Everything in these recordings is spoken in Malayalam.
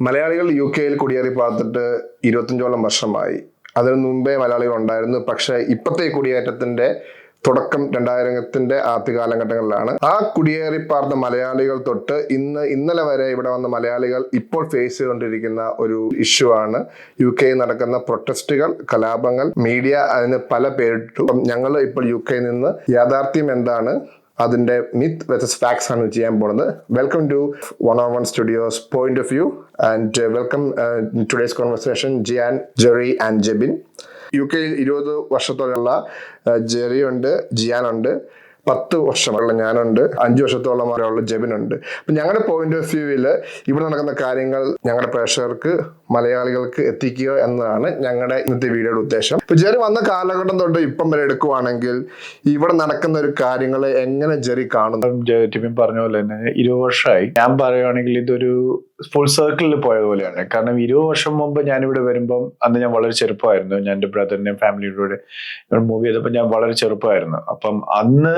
മലയാളികൾ യു കെയിൽ കുടിയേറി പാർത്തിട്ട് ഇരുപത്തഞ്ചോളം വർഷമായി. അതിനു മുമ്പേ മലയാളികൾ ഉണ്ടായിരുന്നു. പക്ഷെ ഇപ്പോഴത്തെ കുടിയേറ്റത്തിന്റെ തുടക്കം രണ്ടായിരത്തിന്റെ ആദ്യ കാലഘട്ടങ്ങളിലാണ്. ആ കുടിയേറി പാർത്ത മലയാളികൾ തൊട്ട് ഇന്ന് ഇന്നലെ വരെ ഇവിടെ വന്ന മലയാളികൾ ഇപ്പോൾ ഫേസ് ചെയ്തുകൊണ്ടിരിക്കുന്ന ഒരു ഇഷ്യൂ ആണ് യു കെയിൽ നടക്കുന്ന പ്രൊട്ടസ്റ്റുകൾ കലാപങ്ങൾ. മീഡിയ അതിന് പല പേരിട്ടു. ഞങ്ങൾ ഇപ്പോൾ യു കെയിൽ നിന്ന് യാഥാർത്ഥ്യം എന്താണ്? അതിന്റെ മിത്ത് വെച്ചസ് ഫാക്സ് ആണ് ചെയ്യാൻ പോകുന്നത്. Welcome to one on one studios point of view and welcome today's conversation Jiyan Jerry and Jebin U കെയിൽ ഇരുപത് വർഷത്തോളമുള്ള ജെറി ഉണ്ട് ജിയാൻ ഉണ്ട്. പത്ത് വർഷമുള്ള ഞാനുണ്ട്. അഞ്ച് വർഷത്തോളം ഉള്ള ജെബിനുണ്ട്. അപ്പം ഞങ്ങളുടെ പോയിന്റ് ഓഫ് വ്യൂവിൽ ഇവിടെ നടക്കുന്ന കാര്യങ്ങൾ ഞങ്ങളുടെ പ്രേക്ഷകർക്ക് മലയാളികൾക്ക് എത്തിക്കുക എന്നതാണ് ഞങ്ങളുടെ ഇന്നത്തെ വീഡിയോയുടെ ഉദ്ദേശം. ഇപ്പൊ ജെറി വന്ന കാലഘട്ടം തൊട്ട് ഇപ്പം വരെ എടുക്കുവാണെങ്കിൽ ഇവിടെ നടക്കുന്ന ഒരു കാര്യങ്ങളെ എങ്ങനെ ജെറി കാണുന്നു? ടിമിൻ പറഞ്ഞ പോലെ തന്നെ ഇരുപത് വർഷമായി ഞാൻ പറയുവാണെങ്കിൽ ഇതൊരു ഫുൾ സർക്കിളിൽ പോയ പോലെയാണ്. കാരണം ഇരുപത് വർഷം മുമ്പ് ഞാനിവിടെ വരുമ്പം അന്ന് ഞാൻ വളരെ ചെറുപ്പമായിരുന്നു. ഞാൻ എന്റെ ബ്രദറിനെയും ഫാമിലിയുടെ കൂടെ മൂവ് ചെയ്തപ്പോൾ ഞാൻ വളരെ ചെറുപ്പമായിരുന്നു. അപ്പം അന്ന്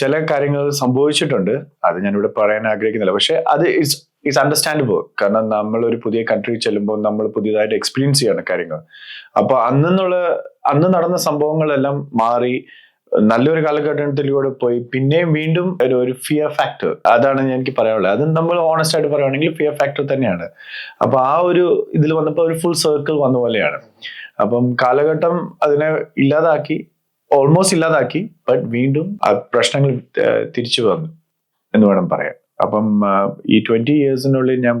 ചില കാര്യങ്ങൾ സംഭവിച്ചിട്ടുണ്ട്. അത് ഞാൻ ഇവിടെ പറയാൻ ആഗ്രഹിക്കുന്നില്ല. പക്ഷെ അത് ഇറ്റ്സ് ഇറ്റ്സ് അണ്ടർസ്റ്റാൻഡബിൾ കാരണം നമ്മൾ ഒരു പുതിയ കൺട്രി ചെല്ലുമ്പോൾ നമ്മൾ പുതിയതായിട്ട് എക്സ്പീരിയൻസ് ചെയ്യണം കാര്യങ്ങൾ. അപ്പൊ അന്നുള്ള അന്ന് നടന്ന സംഭവങ്ങളെല്ലാം മാറി നല്ലൊരു കാലഘട്ടത്തിലൂടെ പോയി. പിന്നെയും വീണ്ടും ഒരു ഒരു ഫിയർ ഫാക്ടർ അതാണ് ഞാൻ എനിക്ക് പറയാനുള്ളത്. അത് നമ്മൾ ഓണസ്റ്റ് ആയിട്ട് പറയുകയാണെങ്കിൽ ഫിയർ ഫാക്ടർ തന്നെയാണ്. അപ്പൊ ആ ഒരു ഇതിൽ വന്നപ്പോൾ ഒരു ഫുൾ സർക്കിൾ വന്ന പോലെയാണ്. അപ്പം കാലഘട്ടം അതിനെ ഇല്ലാതാക്കി. ഓൾമോസ്റ്റ് ഇല്ലാതാക്കി ബട്ട് വീണ്ടും പ്രശ്നങ്ങൾ തിരിച്ചു വന്നു എന്ന് വേണം പറയാൻ. അപ്പം ഈ ട്വന്റി ഇയേഴ്സിനുള്ളിൽ ഞാൻ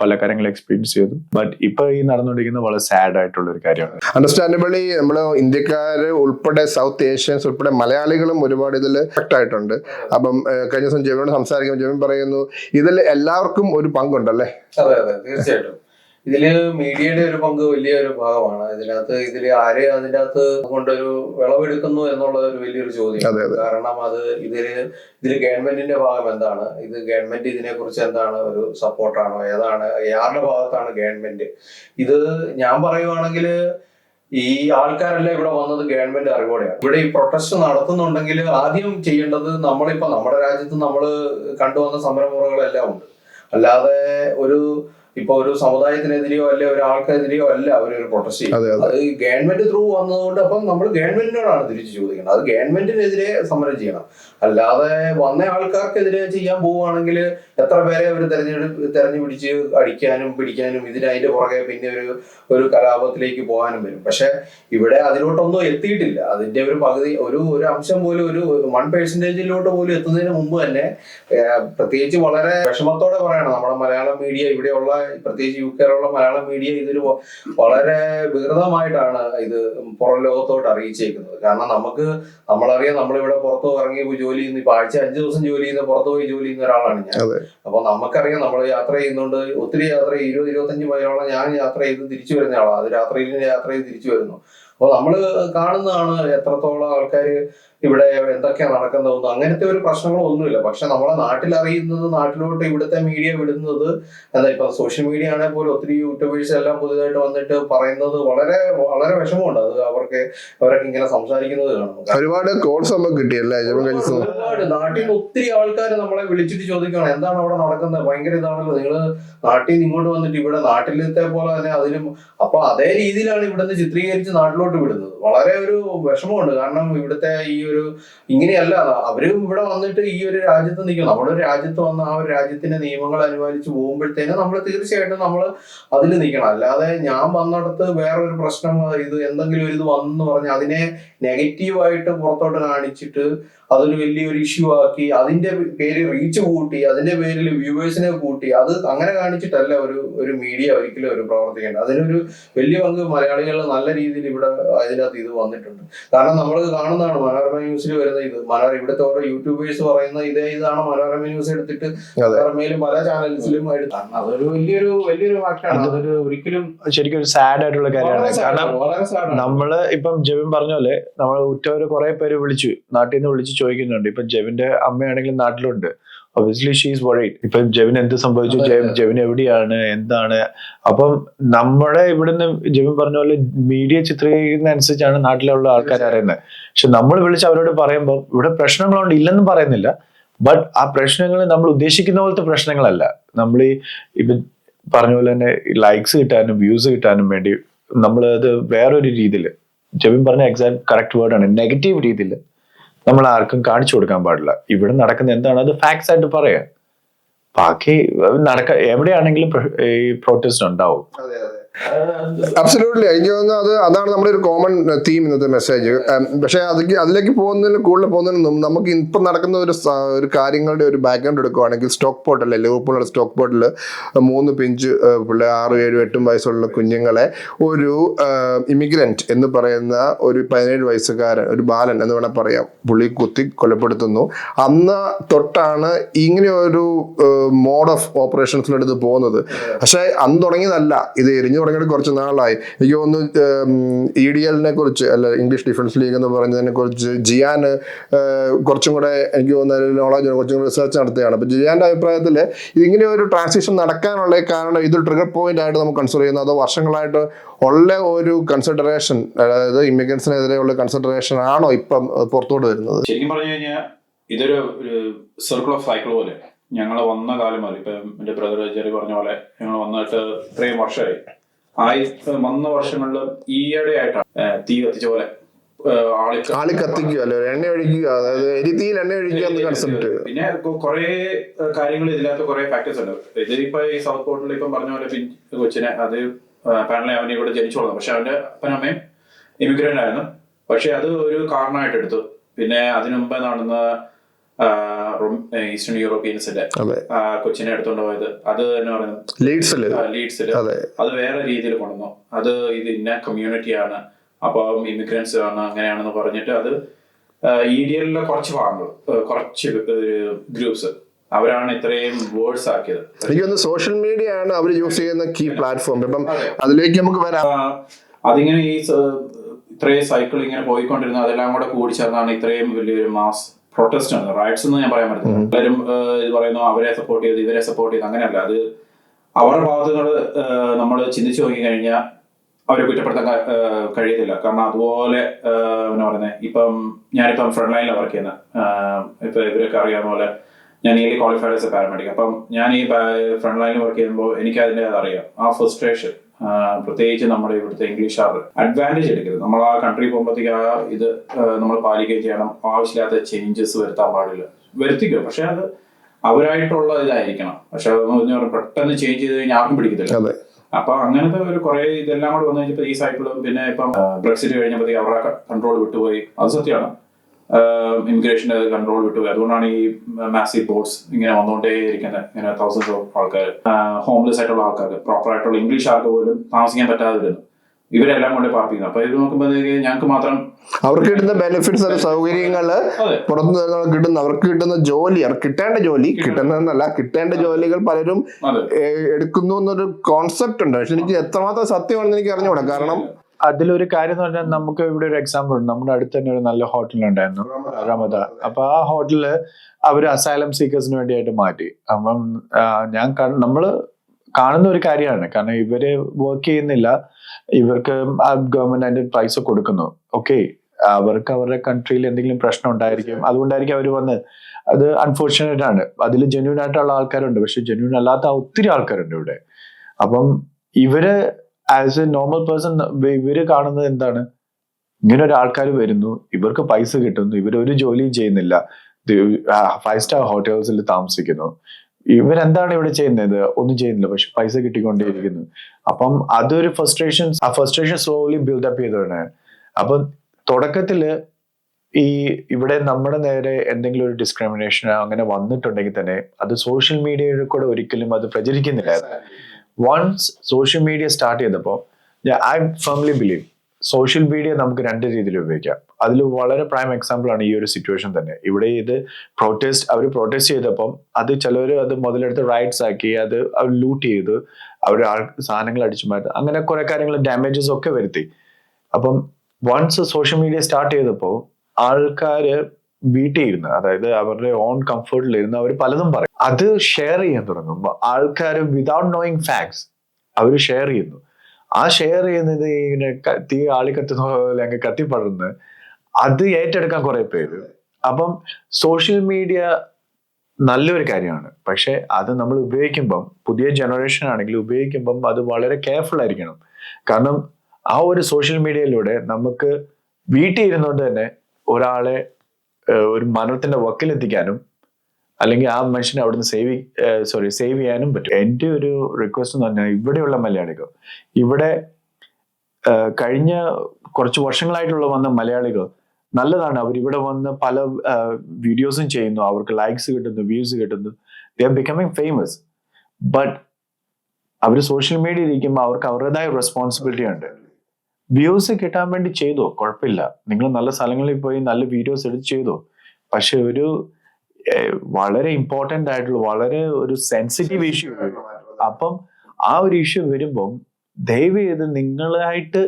പല കാര്യങ്ങൾ എക്സ്പീരിയൻസ് ചെയ്തു. ബട്ട് ഇപ്പൊ ഈ നടന്നുകൊണ്ടിരിക്കുന്നത് വളരെ സാഡ് ആയിട്ടുള്ള ഒരു കാര്യമാണ്. അണ്ടർസ്റ്റാൻഡബിളി നമ്മൾ ഇന്ത്യക്കാർ ഉൾപ്പെടെ സൗത്ത് ഏഷ്യൻസ് ഉൾപ്പെടെ മലയാളികളും ഒരുപാട് ഇതിൽ എഫക്ട് ആയിട്ടുണ്ട്. അപ്പം കഴിഞ്ഞ ദിവസം ജെവിനോട് സംസാരിക്കുമ്പോൾ ജെവിൻ പറയുന്നു ഇതിൽ എല്ലാവർക്കും ഒരു പങ്കുണ്ടല്ലേ? അതെ അതെ തീർച്ചയായിട്ടും. ഇതിൽ മീഡിയയുടെ ഒരു പങ്ക് വലിയ ഒരു ഭാഗമാണ്. ഇതിനകത്ത് ഇതിൽ ആര് അതിന്റെ അകത്ത് കൊണ്ടൊരു വിളവെടുക്കുന്നു എന്നുള്ള ഒരു വലിയൊരു ചോദ്യം. കാരണം അത് ഇതിൽ ഇതിൽ ഗവൺമെന്റിന്റെ ഭാഗം എന്താണ്? ഇത് ഗവൺമെന്റ് ഇതിനെ കുറിച്ച് എന്താണ് ഒരു സപ്പോർട്ടാണോ? ഏതാണ് ആരുടെ ഭാഗത്താണ് ഗവൺമെന്റ്. ഇത് ഞാൻ പറയുവാണെങ്കിൽ ഈ ആൾക്കാരെല്ലാം ഇവിടെ വന്നത് ഗവൺമെന്റ് അറിവോടെയാണ്. ഇവിടെ ഈ പ്രൊട്ടസ്റ്റ് നടത്തുന്നുണ്ടെങ്കിൽ ആദ്യം ചെയ്യേണ്ടത് നമ്മളിപ്പോ നമ്മുടെ രാജ്യത്ത് നമ്മൾ കണ്ടുവന്ന സമരമുറകളെല്ലാം ഉണ്ട്. അല്ലാതെ ഒരു ഇപ്പൊ ഒരു സമുദായത്തിനെതിരെയോ അല്ലെ ഒരാൾക്കെതിരെയോ അല്ല അല്ല ഒരു പ്രൊട്ടസ്റ്റ് ചെയ്യും അതെ ഗവൺമെന്റ് ത്രൂ വന്നതുകൊണ്ട് അപ്പം നമ്മൾ ഗവൺമെന്റിനോടാണ് തിരിച്ചു ചോദിക്കുന്നത് അത് ഗവൺമെന്റിനെതിരെ സമരം ചെയ്യണം. അല്ലാതെ വന്ന ആൾക്കാർക്കെതിരെ ചെയ്യാൻ പോവുകയാണെങ്കിൽ എത്ര പേരെ അവർ തെരഞ്ഞെടുപ്പ് തെരഞ്ഞു പിടിച്ച് അടിക്കാനും പിടിക്കാനും ഇതിന് അതിന്റെ പുറകെ പിന്നെ ഒരു ഒരു കലാപത്തിലേക്ക് പോകാനും വരും. പക്ഷെ ഇവിടെ അതിലോട്ടൊന്നും എത്തിയിട്ടില്ല. അതിന്റെ ഒരു പകുതി ഒരു ഒരു അംശം പോലും ഒരു വൺ പെർസെന്റേജിലോട്ട് പോലും എത്തുന്നതിന് മുമ്പ് തന്നെ പ്രത്യേകിച്ച് വളരെ വിഷമത്തോടെ പറയണം. നമ്മുടെ മലയാളം മീഡിയ ഇവിടെയുള്ള പ്രത്യേകിച്ച് യു കെയിലുള്ള മലയാളം മീഡിയ ഇതൊരു വളരെ വികൃതമായിട്ടാണ് ഇത് പുറം ലോകത്തോട്ട് അറിയിച്ചേക്കുന്നത് കാരണം നമുക്ക് നമ്മളറിയാം നമ്മളിവിടെ പുറത്ത് ഇറങ്ങി പോയി ജോലി ചെയ്യുന്ന ഇപ്പൊ ആഴ്ച അഞ്ചു ദിവസം ജോലി ചെയ്യുന്ന പുറത്ത് പോയി ജോലി ചെയ്യുന്ന ഒരാളാണ് ഞാൻ. അപ്പൊ നമുക്കറിയാം നമ്മൾ യാത്ര ചെയ്യുന്നുണ്ട് ഒത്തിരി യാത്ര. ഇരുപത് ഇരുപത്തഞ്ച് മൈലോളം ഞാൻ യാത്ര ചെയ്ത് തിരിച്ചു വരുന്ന ആളാണ് അത് രാത്രിയിൽ യാത്ര ചെയ്ത് തിരിച്ചു വരുന്നു അപ്പൊ നമ്മൾ കാണുന്നതാണ് എത്രത്തോളം ആൾക്കാർ ഇവിടെ എന്തൊക്കെ നടക്കുന്നതെന്ന് അങ്ങനത്തെ ഒരു പ്രശ്നങ്ങളൊന്നുമില്ല. പക്ഷെ നമ്മളെ നാട്ടിൽ അറിയുന്നത് നാട്ടിലോട്ട് ഇവിടുത്തെ മീഡിയ വിടുന്നത് എന്താ ഇപ്പൊ സോഷ്യൽ മീഡിയ ആണെങ്കിൽ പോലും ഒത്തിരി യൂട്യൂബേഴ്സ് എല്ലാം പുതിയതായിട്ട് വന്നിട്ട് പറയുന്നത് വളരെ വളരെ വിഷമമുണ്ട്. അത് അവർക്ക് അവരൊക്കെ ഇങ്ങനെ സംസാരിക്കുന്നത് കാണുന്നു ഒരുപാട് കോൾസ് നമുക്ക് കിട്ടിയല്ലേ? ഒരുപാട് നാട്ടിൽ നിന്ന് ഒത്തിരി ആൾക്കാർ നമ്മളെ വിളിച്ചിട്ട് ചോദിക്കുകയാണ് എന്താണ് അവിടെ നടക്കുന്നത്? ഭയങ്കര ഇതാണല്ലോ. നിങ്ങൾ നാട്ടിൽ നിന്ന് ഇങ്ങോട്ട് വന്നിട്ട് ഇവിടെ നാട്ടിലത്തെ പോലെ തന്നെ അതിലും അപ്പൊ അതേ രീതിയിലാണ് ഇവിടുന്ന് ചിത്രീകരിച്ച് നാട്ടിലോട്ട് വിടുന്നത്. വളരെ ഒരു വിഷമമുണ്ട്. കാരണം ഇവിടുത്തെ ഈ ഒരു ഇങ്ങനെയല്ല അവരും ഇവിടെ വന്നിട്ട് ഈ ഒരു രാജ്യത്ത് നിൽക്കും നമ്മുടെ ഒരു രാജ്യത്ത് വന്ന് ആ ഒരു രാജ്യത്തിന്റെ നിയമങ്ങൾ അനുപാലിച്ച് പോകുമ്പോഴത്തേനും നമ്മൾ തീർച്ചയായിട്ടും നമ്മൾ അതിൽ നിൽക്കണം. അല്ലാതെ ഞാൻ വന്നിടത്ത് വേറൊരു പ്രശ്നം ഇത് എന്തെങ്കിലും ഒരു ഇത് വന്നു പറഞ്ഞ് അതിനെ നെഗറ്റീവായിട്ട് പുറത്തോട്ട് കാണിച്ചിട്ട് അതൊരു വലിയൊരു ഇഷ്യൂ ആക്കി അതിന്റെ പേര് റീച്ച് കൂട്ടി അതിന്റെ പേരിൽ വ്യൂവേഴ്സിനെ കൂട്ടി അത് അങ്ങനെ കാണിച്ചിട്ടല്ല ഒരു ഒരു മീഡിയ ഒരിക്കലും ഒരു പ്രവർത്തിക്കേണ്ടത്. അതിനൊരു വലിയ പങ്ക് മലയാളികൾ നല്ല രീതിയിൽ ഇവിടെ അതിനകത്ത് ഇത് വന്നിട്ടുണ്ട്. കാരണം നമ്മൾ കാണുന്നതാണ് മനോരമ ന്യൂസിൽ വരുന്ന ഇത്. മനോരമ ഇവിടുത്തെ ഓരോ യൂട്യൂബേഴ്സ് പറയുന്ന ഇതേ ഇതാണ് മനോരമ ന്യൂസ് എടുത്തിട്ട്. മനോരമയിലും പല ചാനൽസിലും എടുത്താണ് അതൊരു വലിയൊരു വലിയൊരു വാക്കാണ്. അതൊരു ഒരിക്കലും ശരിക്കും ഒരു സാഡ് ആയിട്ടുള്ള കാര്യമാണ്. കാരണം. നമ്മൾ ഇപ്പം ജെവിൻ പറഞ്ഞ പോലെ നമ്മൾ ഉറ്റവര് കുറെ പേര് വിളിച്ചു. നാട്ടിൽ നിന്ന് വിളിച്ച് ചോദിക്കുന്നുണ്ട്. ഇപ്പൊ ജെവിന്റെ അമ്മയാണെങ്കിലും നാട്ടിലുണ്ട്. ഒബിയസ്ലി ഷീസ് വറീഡ് ഇപ്പൊ ജെവിൻ എന്ത് സംഭവിച്ചു? ജെവിൻ എവിടെയാണ്? എന്താണ്? അപ്പം നമ്മുടെ ഇവിടുന്ന് ജെവിൻ പറഞ്ഞ പോലെ മീഡിയ ചിത്രീകരിക്കുന്ന അനുസരിച്ചാണ് നാട്ടിലുള്ള ആൾക്കാർ അറിയുന്നത്. പക്ഷെ നമ്മൾ വിളിച്ച് അവരോട് പറയുമ്പോൾ ഇവിടെ പ്രശ്നങ്ങളുണ്ട് ഇല്ലെന്നും പറയുന്നില്ല. ബട്ട് ആ പ്രശ്നങ്ങൾ നമ്മൾ ഉദ്ദേശിക്കുന്ന പോലത്തെ പ്രശ്നങ്ങളല്ല. നമ്മൾ ഈ ഇപ്പൊ പറഞ്ഞ പോലെ തന്നെ ലൈക്സ് കിട്ടാനും വ്യൂസ് കിട്ടാനും വേണ്ടി നമ്മൾ അത് വേറൊരു രീതിയിൽ ജെബിൻ പറഞ്ഞ എക്സാക്ട് കറക്റ്റ് വേർഡാണ് നെഗറ്റീവ് രീതിയിൽ നമ്മൾ ആർക്കും കാണിച്ചു കൊടുക്കാൻ പാടില്ല. ഇവിടെ നടക്കുന്ന എന്താണ്? അത് ഫാക്ട്സ് ആയിട്ട് പറയാം. ബാക്കി നടക്ക എവിടെയാണെങ്കിലും ഈ പ്രൊട്ടസ്റ്റ് ഉണ്ടാവും. അബ്സല്യൂട്ട്ലി എനിക്ക് തോന്നുന്നു അത് അതാണ് നമ്മുടെ ഒരു കോമൺ തീം ഇന്നത്തെ മെസ്സേജ് പക്ഷേ അതിലേക്ക് അതിലേക്ക് പോകുന്നതിന് കൂടുതൽ പോകുന്നതിന് നമുക്ക് ഇപ്പം നടക്കുന്ന ഒരു ഒരു കാര്യങ്ങളുടെ ഒരു ബാക്ക്ഗ്രൗണ്ട് എടുക്കുകയാണെങ്കിൽ സ്റ്റോക്ക് പോർട്ടല്ലേ ലിവർപൂളിലെ സ്റ്റോക്ക് പോട്ടിൽ മൂന്ന് പിഞ്ച് പിള്ളേർ ആറ് ഏഴ് എട്ടും വയസ്സുള്ള കുഞ്ഞുങ്ങളെ ഒരു ഇമിഗ്രന്റ് എന്ന് പറയുന്ന ഒരു പതിനേഴ് വയസ്സുകാരൻ ഒരു ബാലൻ എന്ന് വേണേൽ പറയാം പുള്ളി കുത്തി കൊലപ്പെടുത്തുന്നു. അന്ന് തൊട്ടാണ് ഇങ്ങനെ ഒരു മോഡ് ഓഫ് ഓപ്പറേഷൻസിലെടുത്ത് പോകുന്നത്. പക്ഷേ അന്ന് തുടങ്ങിയതല്ല. ഇത് എരിഞ്ഞു തുടങ്ങിയിട്ട് കുറച്ച് നാളായി. എനിക്ക് ഒന്ന് ഇ ഡി എല്ലിനെ കുറിച്ച് അല്ല ഇംഗ്ലീഷ് ഡിഫൻസ് ലീഗ് എന്ന് പറയുന്നതിനെ കുറിച്ച് ജിയാന് കുറച്ചും കൂടെ എനിക്ക് തോന്നുന്ന നോളജ് കുറച്ചും കൂടെ റിസർച്ച് നടത്തുകയാണ്. അപ്പോൾ ജിയാന്റെ അഭിപ്രായത്തിൽ ഇതിങ്ങനെ ഒരു ട്രാൻസിഷൻ നടക്കാനുള്ള കാരണം ഇത് ട്രിഗർ പോയിന്റ് ആയിട്ട് നമുക്ക് കൺസിഡർ ചെയ്യുന്നത് അതോ വർഷങ്ങളായിട്ട് ഉള്ള ഒരു കൺസിഡറേഷൻ അതായത് ഇമിഗ്രൻസിനെതിരെയുള്ള കൺസിഡറേഷൻ ആണോ ഇപ്പം പുറത്തോട്ട് വരുന്നത്? ശരിക്കും പറഞ്ഞു കഴിഞ്ഞാൽ ഇതൊരു ഒരു സർക്കിൾ ഓഫ് സൈക്കിൾ പോലെ. ഞങ്ങൾ വന്ന കാലം മതി ഇപ്പം എന്റെ ബ്രദർ ജെറി പറഞ്ഞ പോലെ ഞങ്ങൾ വന്നിട്ട് ഇത്രയും വർഷമായി. ആയി വന്ന വർഷങ്ങളിൽ ഈയിടെ ആയിട്ടാണ് തീ കത്തിച്ച പോലെ ആളി കത്തിക്കുക. അല്ലെ? എണ്ണ ഒഴിക്കുക. അതായത് എണ്ണ ഒഴിക്കുക എന്ന കൺസെപ്റ്റ് പിന്നെ കുറെ കാര്യങ്ങൾ ഇതിനകത്ത് കുറെ ഫാക്ടേഴ്സ് ഉണ്ട്. ഇതിപ്പോ ഈ സൗത്ത് പോർട്ടിൽ ഇപ്പം പറഞ്ഞ പോലെ കൊച്ചിനെ അത് പാനലെ അവനെ ഇവിടെ ജനിച്ചു വളർന്നു പക്ഷെ അവന്റെ അപ്പനമ്മയും ഇമിഗ്രന്റ് ആയിരുന്നു. പക്ഷെ അത് ഒരു കാരണമായിട്ട് എടുത്തു. പിന്നെ അതിനു മുമ്പ് നടന്ന ഈസ്റ്റേൺ യൂറോപ്യൻസിന്റെ കൊച്ചിനെ എടുത്തോണ്ട് പോയത്. അത് എന്ന് പറയുന്നത്? ലീഡ്സിൽ. ലീഡ്സിൽ അതെ. വേറെ രീതിയിൽ കൊണ്ടുവന്നു. അത് ഇത് ഇന്ന കമ്മ്യൂണിറ്റിയാണ് അപ്പം ഇമിഗ്രൻസ് ആണ് അങ്ങനെയാണെന്ന് പറഞ്ഞിട്ട് അത് ഇ ഡി എല്ലിലെ കുറച്ച് ഭാഗങ്ങൾ കുറച്ച് ഗ്രൂപ്പ്സ് അവരാണ് ഇത്രയും വേർഡ്സ് ആക്കിയത്. എനിക്ക് സോഷ്യൽ മീഡിയ ആണ് അവർ യൂസ് ചെയ്യുന്ന കീ പ്ലാറ്റ്ഫോം ഇപ്പം അതിലേക്ക് നമുക്ക് വരാം. അതിങ്ങനെ ഈ ഇത്രയും സൈക്കിൾ ഇങ്ങനെ പോയിക്കൊണ്ടിരുന്ന അതെല്ലാം കൂടെ കൂടി ചേർന്നാണ് ഇത്രയും വലിയൊരു മാസ് പ്രൊട്ടസ്റ്റ് ആണ്. റൈറ്റ്സ് എന്ന് ഞാൻ പറയാൻ പറ്റില്ല എല്ലാവരും ഇത് പറയുന്നു അവരെ സപ്പോർട്ട് ചെയ്ത് ഇവരെ സപ്പോർട്ട് ചെയ്ത് അങ്ങനെയല്ല. അത് അവരുടെ ഭാഗത്തുനിന്ന് നമ്മൾ ചിന്തിച്ചു നോക്കി കഴിഞ്ഞാൽ അവരെ കുറ്റപ്പെടുത്താൻ കഴിയത്തില്ല. കാരണം അതുപോലെ എന്നാ പറയുന്നത് ഇപ്പം ഞാനിപ്പം ഫ്രണ്ട് ലൈനിലാണ് വർക്ക് ചെയ്യുന്നത് ഇപ്പം ഇപ്പൊ ഇവരൊക്കെ അറിയാവുന്ന പോലെ ഞാൻ ഈ ക്വാളിഫൈഡ് ആസ് എ പാരാമെഡിക് അപ്പം ഞാൻ ഈ ഫ്രണ്ട് ലൈനിൽ വർക്ക് ചെയ്യുമ്പോൾ എനിക്ക് അതിന്റെ അറിയാം. ആ ഫ്രസ്ട്രേഷൻ പ്രത്യേകിച്ച് നമ്മുടെ ഇവിടുത്തെ ഇംഗ്ലീഷുകാർ അഡ്വാന്റേജ് എടുക്കരുത്. നമ്മൾ ആ കൺട്രി പോകുമ്പോഴത്തേക്ക് ആ ഇത് നമ്മൾ പാലിക്കുകയും ചെയ്യണം. ആവശ്യമില്ലാത്ത ചേഞ്ചസ് വരുത്താൻ പാടില്ല. വരുത്തിക്കും. പക്ഷെ അത് അവരായിട്ടുള്ള ഇതായിരിക്കണം. പക്ഷെ അതെന്ന് പറഞ്ഞാൽ പെട്ടെന്ന് ചേഞ്ച് ചെയ്ത് കഴിഞ്ഞാൽ ആർക്കും പിടിക്കത്തില്ല. അപ്പൊ അങ്ങനത്തെ ഒരു കുറെ ഇതെല്ലാം കൂടെ വന്നു കഴിഞ്ഞപ്പോ ഈ സൈക്കിളും പിന്നെ ഇപ്പം ബ്രെക്സിറ്റ് കഴിഞ്ഞപ്പോഴത്തേക്ക് അവരുടെ കൺട്രോൾ വിട്ടുപോയി. അത് സത്യമാണ്. ഇമിഗ്രേഷന്റെ കൺട്രോൾ വിട്ടു. അതുകൊണ്ടാണ് ഈ മാസീവ് ബോർഡ്സ് ഇങ്ങനെ വന്നുകൊണ്ടേ ഇരിക്കുന്നത് ഇങ്ങനെ തൗസൻഡ്സ് ഓഫ് ആൾക്കാർ ഹോംലെസ് ആയിട്ടുള്ള ആൾക്കാർക്ക് പ്രോപ്പർ ആയിട്ടുള്ള ഇംഗ്ലീഷ് ആൾക്ക് പോലും താമസിക്കാൻ പറ്റാതെ വരുന്നു ഇവരെല്ലാം കൊണ്ട് പാർപ്പിക്കുന്നത് അപ്പൊ ഇത് നോക്കുമ്പോഴത്തേക്ക് ഞങ്ങൾക്ക് മാത്രം അവർക്ക് കിട്ടുന്ന ബെനിഫിറ്റ്സ് സൗകര്യങ്ങൾ പുറത്തു നിന്ന് കിട്ടുന്ന അവർക്ക് കിട്ടുന്ന ജോലി അവർക്ക് കിട്ടേണ്ട ജോലി കിട്ടുന്നതെന്നല്ല കിട്ടേണ്ട ജോലികൾ പലരും എടുക്കുന്നു എന്നൊരു കോൺസെപ്റ്റ് ഉണ്ട്. പക്ഷെ എനിക്ക് എത്രമാത്രം സത്യമാണെന്ന് എനിക്ക് അറിഞ്ഞുകൂടാ. കാരണം അതിലൊരു കാര്യം എന്ന് പറഞ്ഞാൽ നമുക്ക് ഇവിടെ ഒരു എക്സാമ്പിൾ ഉണ്ട്. നമ്മുടെ അടുത്ത് തന്നെ ഒരു നല്ല ഹോട്ടൽ ഉണ്ടായിരുന്നു. റമദ. അപ്പൊ ആ ഹോട്ടലിൽ അവർ അസൈലം സീക്കേഴ്സിന് വേണ്ടിയായിട്ട് മാറ്റി. അപ്പം ഞാൻ നമ്മൾ കാണുന്ന ഒരു കാര്യമാണ്. കാരണം ഇവർ വർക്ക് ചെയ്യുന്നില്ല. ഇവർക്ക് ആ ഗവൺമെന്റ് അതിന്റെ പൈസ കൊടുക്കുന്നു. ഓക്കെ അവർക്ക് അവരുടെ കൺട്രിയിൽ എന്തെങ്കിലും പ്രശ്നം ഉണ്ടായിരിക്കും. അതുകൊണ്ടായിരിക്കും അവർ വന്ന്. അത് അൺഫോർച്ചുനേറ്റ് ആണ്. അതിൽ ജെന്യൂൻ ആയിട്ടുള്ള ആൾക്കാരുണ്ട്. പക്ഷെ ജെന്യൂൻ അല്ലാത്ത ഒത്തിരി ആൾക്കാരുണ്ട് ഇവിടെ. അപ്പം ഇവർ ആസ് എ നോർമൽ പേഴ്സൺ ഇവർ കാണുന്നത് എന്താണ്? ഇങ്ങനെ ഒരു ആൾക്കാർ വരുന്നു ഇവർക്ക് പൈസ കിട്ടുന്നു ഇവർ ഒരു ജോലിയും ചെയ്യുന്നില്ല. ഫൈവ് സ്റ്റാർ ഹോട്ടൽസിൽ താമസിക്കുന്നു. ഇവരെന്താണ് ഇവിടെ ചെയ്യുന്നത്? ഒന്നും ചെയ്യുന്നില്ല പക്ഷെ പൈസ കിട്ടിക്കൊണ്ടേയിരിക്കുന്നു. അപ്പം അതൊരു ഫ്രസ്ട്രേഷൻ ആ ഫ്രസ്ട്രേഷൻ സ്ലോലി ബിൽഡപ്പ് ചെയ്തതാണ്. അപ്പം തുടക്കത്തിൽ ഈ ഇവിടെ നമ്മുടെ നേരെ എന്തെങ്കിലും ഒരു ഡിസ്ക്രിമിനേഷൻ അങ്ങനെ വന്നിട്ടുണ്ടെങ്കിൽ തന്നെ അത് സോഷ്യൽ മീഡിയയിൽ കൂടെ ഒരിക്കലും അത് പ്രചരിക്കുന്നില്ലായിരുന്നു വൺസ് സോഷ്യൽ മീഡിയ സ്റ്റാർട്ട് ചെയ്തപ്പോൾ I firmly believe social media നമുക്ക് രണ്ട് രീതിയിൽ ഉപയോഗിക്കാം. അതിൽ വളരെ പ്രൈം എക്സാമ്പിൾ ആണ് ഈ ഒരു സിറ്റുവേഷൻ തന്നെ. ഇവിടെ ഇത് പ്രൊട്ടസ്റ്റ് അവർ പ്രൊട്ടസ്റ്റ് ചെയ്തപ്പം അത് ചിലവർ അത് മുതലെടുത്ത് റൈറ്റ്സ് ആക്കി അത് അവർ ലൂട്ട് ചെയ്ത് അവർ സാധനങ്ങൾ അടിച്ചു മാറ്റി അങ്ങനെ കുറെ കാര്യങ്ങൾ ഡാമേജസ് ഒക്കെ വരുത്തി. അപ്പം വൺസ് സോഷ്യൽ മീഡിയ സ്റ്റാർട്ട് ചെയ്തപ്പോൾ ആൾക്കാര് വീട്ടിൽ ഇരുന്ന് അതായത് അവരുടെ ഓൺ കംഫർട്ടിൽ ഇരുന്ന് അവർ പലതും പറയും. അത് ഷെയർ ചെയ്യാൻ തുടങ്ങുമ്പോൾ ആൾക്കാർ വിതൗട്ട് നോയിങ് ഫാക്ട്സ് അവർ ഷെയർ ചെയ്യുന്നു. ആ ഷെയർ ചെയ്യുന്നത് ഇങ്ങനെ തീ ആളി കത്തുന്ന പോലെ അങ്ങ് കത്തിപ്പടർന്ന് അത് ഏറ്റെടുക്കാൻ കുറെ പേര്. അപ്പം സോഷ്യൽ മീഡിയ നല്ലൊരു കാര്യമാണ്. പക്ഷെ അത് നമ്മൾ ഉപയോഗിക്കുമ്പം പുതിയ ജനറേഷൻ ആണെങ്കിൽ ഉപയോഗിക്കുമ്പം അത് വളരെ കെയർഫുൾ ആയിരിക്കണം. കാരണം ആ ഒരു സോഷ്യൽ മീഡിയയിലൂടെ നമുക്ക് വീട്ടിൽ ഇരുന്നുകൊണ്ട് തന്നെ ഒരാളെ ഒരു മരണത്തിന്റെ വക്കിലെത്തിക്കാനും അല്ലെങ്കിൽ ആ മനുഷ്യനെ അവിടുന്ന് സേവ് സോറി സേവ് ചെയ്യാനും പറ്റും. എന്റെ ഒരു റിക്വസ്റ്റ് എന്ന് പറഞ്ഞാൽ ഇവിടെയുള്ള മലയാളികൾ ഇവിടെ കഴിഞ്ഞ കുറച്ച് വർഷങ്ങളായിട്ടുള്ള വന്ന മലയാളികൾ നല്ലതാണ്. അവർ ഇവിടെ വന്ന് പല വീഡിയോസും ചെയ്യുന്നു. അവർക്ക് ലൈക്സ് കിട്ടുന്നു വ്യൂസ് കിട്ടുന്നു. They are becoming famous but our social മീഡിയയിൽ ഇരിക്കുമ്പോൾ അവർക്ക് അവരുടേതായ റെസ്പോൺസിബിലിറ്റി ഉണ്ട്. വ്യൂസ് കിട്ടാൻ വേണ്ടി ചെയ്തോ? കുഴപ്പമില്ല. നിങ്ങൾ നല്ല സ്ഥലങ്ങളിൽ പോയി നല്ല വീഡിയോസ് എടുത്ത് ചെയ്തോ? പക്ഷെ ഒരു വളരെ ഇമ്പോർട്ടന്റ് ആയിട്ടുള്ള വളരെ ഒരു സെൻസിറ്റീവ് ഇഷ്യൂ അപ്പം ആ ഒരു ഇഷ്യൂ വരുമ്പം ദയവ് ചെയ്ത് നിങ്ങളായിട്ട്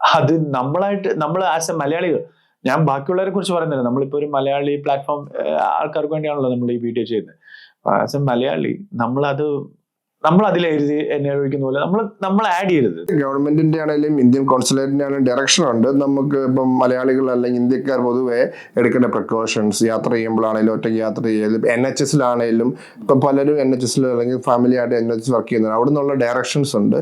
അത് നമ്മളായിട്ട് നമ്മൾ ആസ് എ മലയാളികൾ ഞാൻ ബാക്കിയുള്ളവരെ കുറിച്ച് പറയുന്നില്ല. നമ്മളിപ്പോ ഒരു മലയാളി പ്ലാറ്റ്ഫോം ആൾക്കാർക്ക് വേണ്ടിയാണല്ലോ നമ്മൾ ഈ വീഡിയോ ചെയ്യുന്നത്. ആസ് എ മലയാളി നമ്മളത് നമ്മൾ അതിൽ എഴുതി എന്നെ ഒഴിക്കുന്ന പോലെ. നമ്മൾ നമ്മൾ ആഡ് ചെയ്യരുത്. ഗവൺമെന്റിന്റെ ആണെങ്കിലും ഇന്ത്യൻ കോൺസുലേറ്റിന്റെ ആണെങ്കിലും ഡയറക്ഷൻ ഉണ്ട്. നമുക്ക് ഇപ്പം മലയാളികൾ അല്ലെങ്കിൽ ഇന്ത്യക്കാർ പൊതുവെ എടുക്കേണ്ട പ്രിക്കോഷൻസ് യാത്ര ചെയ്യുമ്പോഴാണെങ്കിലും ഒറ്റയ്ക്ക് യാത്ര ചെയ്യലും എൻ എച്ച് എസിലാണെങ്കിലും ഇപ്പം പലരും എൻ എച്ച് എസിൽ അല്ലെങ്കിൽ ഫാമിലി ആയിട്ട് എൻ എച്ച് വർക്ക് ചെയ്യുന്നത് അവിടെ നിന്നുള്ള ഡയറക്ഷൻസ് ഉണ്ട്.